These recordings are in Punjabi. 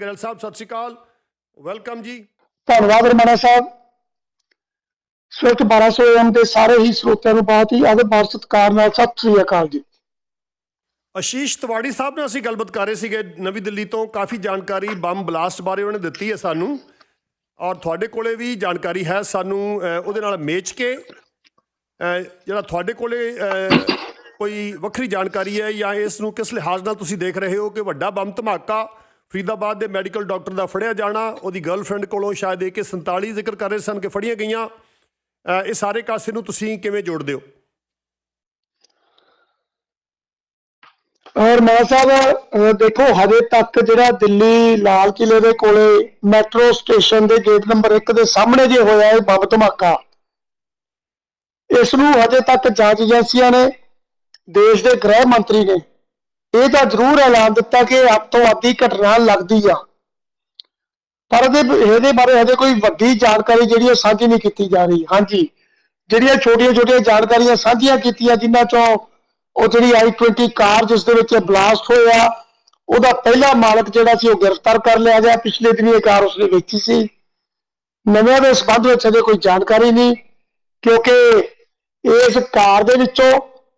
ਗਰਲ ਸਾਹਿਬ ਸਤਿ ਸ਼੍ਰੀ ਅਕਾਲ। ਵੈਲਕਮ ਜੀ। ਧੰਨਵਾਦ ਰਮਣਾ ਸਾਹਿਬ। ਸਵਿਫਟ 1200 AM ਦੇ ਸਾਰੇ ਹੀ ਸਰੋਤਿਆਂ ਨੂੰ ਬਹੁਤ ਹੀ ਆਦਰ ਭਾਵ ਸਤਿਕਾਰ ਨਾਲ ਸਤਿ ਸ੍ਰੀ ਅਕਾਲ ਜੀ। ਆਸ਼ੀਸ਼ ਤਿਵਾੜੀ ਸਾਹਿਬ ਨਾਲ ਅਸੀਂ ਗੱਲਬਾਤ ਕਰ ਰਹੇ ਸੀਗੇ ਨਵੀਂ ਦਿੱਲੀ ਤੋਂ। ਕਾਫੀ ਜਾਣਕਾਰੀ ਬੰਬ ਬਲਾਸਟ ਬਾਰੇ ਉਹਨੇ ਦਿੱਤੀ ਹੈ ਸਾਨੂੰ। ਔਰ ਤੁਹਾਡੇ ਕੋਲੇ ਵੀ ਜਾਣਕਾਰੀ ਹੈ ਸਾਨੂੰ ਉਹਦੇ ਨਾਲ ਮੇਚ ਕੇ। ਜਿਹੜਾ ਤੁਹਾਡੇ ਕੋਲੇ ਕੋਈ ਵੱਖਰੀ ਜਾਣਕਾਰੀ ਹੈ ਜਾਂ ਇਸ ਨੂੰ ਕਿਸ ਲਿਹਾਜ਼ ਨਾਲ ਤੁਸੀਂ ਦੇਖ ਰਹੇ ਹੋ ਕਿ ਵੱਡਾ ਬੰਬ ਧਮਾਕਾ ਫਰੀਦਾਬਾਦ ਦੇ ਮੈਡੀਕਲ ਡਾਕਟਰ ਦਾ ਫੜਿਆ ਜਾਣਾ, ਉਹਦੀ ਗਰਲਫ੍ਰੈਂਡ ਕੋਲੋਂ ਸ਼ਾਇਦ ਇਹ ਕਿ 47 ਜ਼ਿਕਰ ਕਰ ਰਹੇ ਸਨ ਕਿ ਫੜੀਆਂ ਗਈਆਂ। ਇਹ ਸਾਰੇ ਕਾਸੇ ਨੂੰ ਤੁਸੀਂ ਕਿਵੇਂ ਜੋੜਦੇ ਹੋ? ਔਰ ਮੈਂ ਸਾਹਿਬ ਦੇਖੋ, ਹਜੇ ਤੱਕ ਜਿਹੜਾ ਦਿੱਲੀ ਲਾਲ ਕਿਲੇ ਦੇ ਕੋਲੇ ਮੈਟਰੋ ਸਟੇਸ਼ਨ ਦੇ ਗੇਟ ਨੰਬਰ 1 ਦੇ ਸਾਹਮਣੇ ਜੇ ਹੋਇਆ ਇਹ ਬੰਬ ਧਮਾਕਾ, ਇਸ ਨੂੰ ਹਜੇ ਤੱਕ ਜਾਂਚ ਏਜੰਸੀਆਂ ਨੇ, ਦੇਸ਼ ਦੇ ਗ੍ਰਹਿ ਮੰਤਰੀ ਨੇ ਇਹ ਤਾਂ ਜ਼ਰੂਰ ਐਲਾਨ ਦਿੱਤਾ ਕਿ ਅੱਤ ਤੋਂ ਅੱਧੀ ਘਟਨਾ ਲੱਗਦੀ ਆ। ਪਰ ਇਹਦੇ ਇਹਦੇ ਬਾਰੇ ਹਜੇ ਕੋਈ ਵੱਡੀ ਜਾਣਕਾਰੀ ਜਿਹੜੀ ਉਹ ਸਾਂਝੀ ਨਹੀਂ ਕੀਤੀ ਜਾ ਰਹੀ। ਹਾਂਜੀ, ਜਿਹੜੀਆਂ ਛੋਟੀਆਂ ਛੋਟੀਆਂ ਜਾਣਕਾਰੀਆਂ ਸਾਂਝੀਆਂ ਕੀਤੀਆਂ ਜਿਨ੍ਹਾਂ ਚੋਂ ਉਹ ਜਿਹੜੀ i20 ਕਾਰ ਜਿਸ ਦੇ ਵਿੱਚ ਬਲਾਸਟ ਹੋਇਆ, ਉਹਦਾ ਪਹਿਲਾ ਮਾਲਕ ਜਿਹੜਾ ਸੀ ਉਹ ਗ੍ਰਿਫਤਾਰ ਕਰ ਲਿਆ ਗਿਆ। ਪਿਛਲੇ ਦਿਨੀ ਇਹ ਕਾਰ ਉਸਨੇ ਵੇਚੀ ਸੀ। ਨਵਿਆਂ ਦੇ ਸੰਬੰਧ ਵਿੱਚ ਹਜੇ ਕੋਈ ਜਾਣਕਾਰੀ ਨਹੀਂ, ਕਿਉਂਕਿ ਇਸ ਕਾਰ ਦੇ ਵਿੱਚੋਂ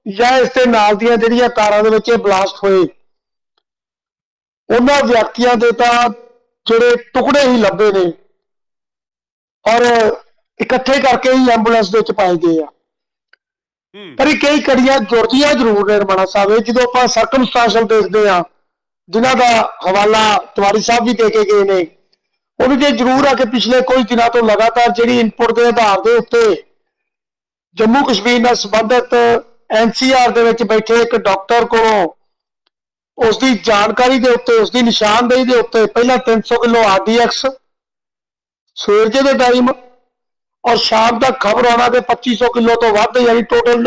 ਜਾਂ ਇਸ ਦੇ ਨਾਲ ਦੀਆਂ ਜਿਹੜੀਆਂ ਕਾਰਾਂ ਦੇ ਵਿੱਚ ਇਹ ਬਲਾਸਟ ਹੋਏ ਉਹਨਾਂ ਵਿਅਕਤੀਆਂ ਦੇ ਤਾਂ ਜਿਹੜੇ ਟੁਕੜੇ ਹੀ ਲੱਭੇ ਨੇ ਔਰ ਇਕੱਠੇ ਕਰਕੇ ਹੀ ਐਂਬੂਲੈਂਸ ਦੇ ਵਿੱਚ ਪਾਏ ਗਏ ਆ। ਪਰ ਇਹ ਕਈ ਕੜੀਆਂ ਜੁੜਦੀਆਂ ਜ਼ਰੂਰ ਨੇ ਰਮਣਾ ਸਾਹਿਬ ਇਹ ਜਦੋਂ ਆਪਾਂ ਸਰਕਮਸਟੈਂਸ਼ਲ ਦੇਖਦੇ ਆ ਜਿਨ੍ਹਾਂ ਦਾ ਹਵਾਲਾ ਤਿਵਾੜੀ ਸਾਹਿਬ ਵੀ ਦੇ ਕੇ ਗਏ ਨੇ ਉਹਦੇ ਤੇ ਜ਼ਰੂਰ ਆ ਕਿ ਪਿਛਲੇ ਕੁਝ ਦਿਨਾਂ ਤੋਂ ਲਗਾਤਾਰ ਜਿਹੜੀ ਇਨਪੁਟ ਦੇ ਆਧਾਰ ਦੇ ਉੱਤੇ ਜੰਮੂ ਕਸ਼ਮੀਰ ਨਾਲ ਸੰਬੰਧਿਤ ਐਨਸੀਆਰ ਦੇ ਵਿੱਚ ਬੈਠੇ ਇੱਕ ਡਾਕਟਰ ਕੋਲੋਂ ਉਸ ਦੀ ਜਾਣਕਾਰੀ ਦੇ ਉੱਤੇ ਉਸ ਦੀ ਨਿਸ਼ਾਨਦੇਹੀ ਦੇ ਉੱਤੇ ਪਹਿਲਾਂ 300 ਕਿਲੋ ਆਰਡੀਐਕਸ ਸਵੇਰ ਦੇ ਟਾਈਮ ਔਰ ਸ਼ਾਮ ਤੱਕ ਖਬਰ ਆਉਣਾ ਕਿ 2500 ਕਿਲੋ ਤੋਂ ਵੱਧ ਯਾਨੀ ਟੋਟਲ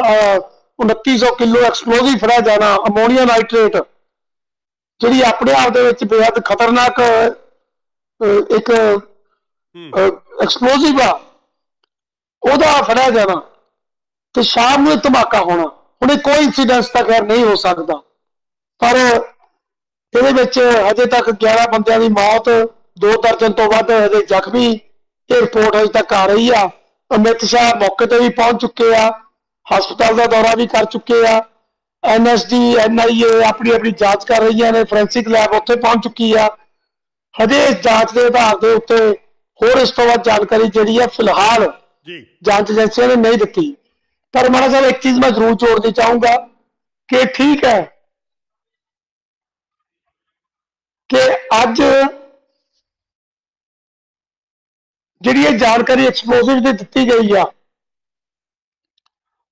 2900 ਕਿਲੋ ਐਕਸਪਲੋਸਿਵ ਫੜਿਆ ਜਾਣਾ ਅਮੋਨੀਆ ਨਾਈਟ੍ਰੇਟ ਜਿਹੜੀ ਆਪਣੇ ਆਪ ਦੇ ਵਿੱਚ ਬੇहद ਖਤਰਨਾਕ ਇੱਕ ਐਕਸਪਲੋਸਿਵ ਆ ਉਹਦਾ ਫੜਿਆ ਜਾਣਾ। ਤੇ ਸ਼ਾਮ ਨੂੰ ਧਮਾਕਾ ਹੋਣਾ। ਹੁਣ ਇਹ ਕੋਈ ਇਨਸੀਡੈਂਸ ਤਾਂ ਖੈਰ ਨਹੀਂ ਹੋ ਸਕਦਾ। ਪਰ ਇਹਦੇ ਵਿੱਚ ਹਜੇ ਤੱਕ 11 ਬੰਦਿਆਂ ਦੀ ਮੌਤ ਦੋ ਦਰਜਨ ਤੋਂ ਵੱਧ ਹਜੇ ਜ਼ਖਮੀ ਇਹ ਰਿਪੋਰਟ ਹਜੇ ਤੱਕ ਆ ਰਹੀ ਆ। ਅਮਿਤ ਸ਼ਾਹ ਮੌਕੇ ਤੇ ਵੀ ਪਹੁੰਚ ਚੁੱਕੇ ਆ ਹਸਪਤਾਲ ਦਾ ਦੌਰਾ ਵੀ ਕਰ ਚੁੱਕੇ ਆ। ਐਨਐਸਡੀ ਐਨਆਈਏ ਆਪਣੀ ਆਪਣੀ ਜਾਂਚ ਕਰ ਰਹੀਆਂ ਨੇ ਫੋਰੈਂਸਿਕ ਲੈਬ ਉੱਥੇ ਪਹੁੰਚ ਚੁੱਕੀ ਆ। ਹਜੇ ਇਸ ਜਾਂਚ ਦੇ ਆਧਾਰ ਦੇ ਉੱਤੇ ਹੋਰ ਇਸ ਤੋਂ ਵੱਧ ਜਾਣਕਾਰੀ ਜਿਹੜੀ ਆ ਫਿਲਹਾਲ ਜੀ। ਜਾਂਚ ਏਜੰਸੀਆਂ ਨੇ ਨਹੀਂ ਦਿੱਤੀ। ਪਰ ਮਾੜਾ ਸਾਹਿਬ ਇੱਕ ਚੀਜ਼ ਮੈਂ ਜ਼ਰੂਰ ਜੋੜਨੀ ਚਾਹੂੰਗਾ ਕਿ ਠੀਕ ਹੈ ਕਿ ਅੱਜ ਜਿਹੜੀ ਇਹ ਜਾਣਕਾਰੀ ਐਕਸਪਲੋਸਿਵ ਦੀ ਦਿੱਤੀ ਗਈ ਆ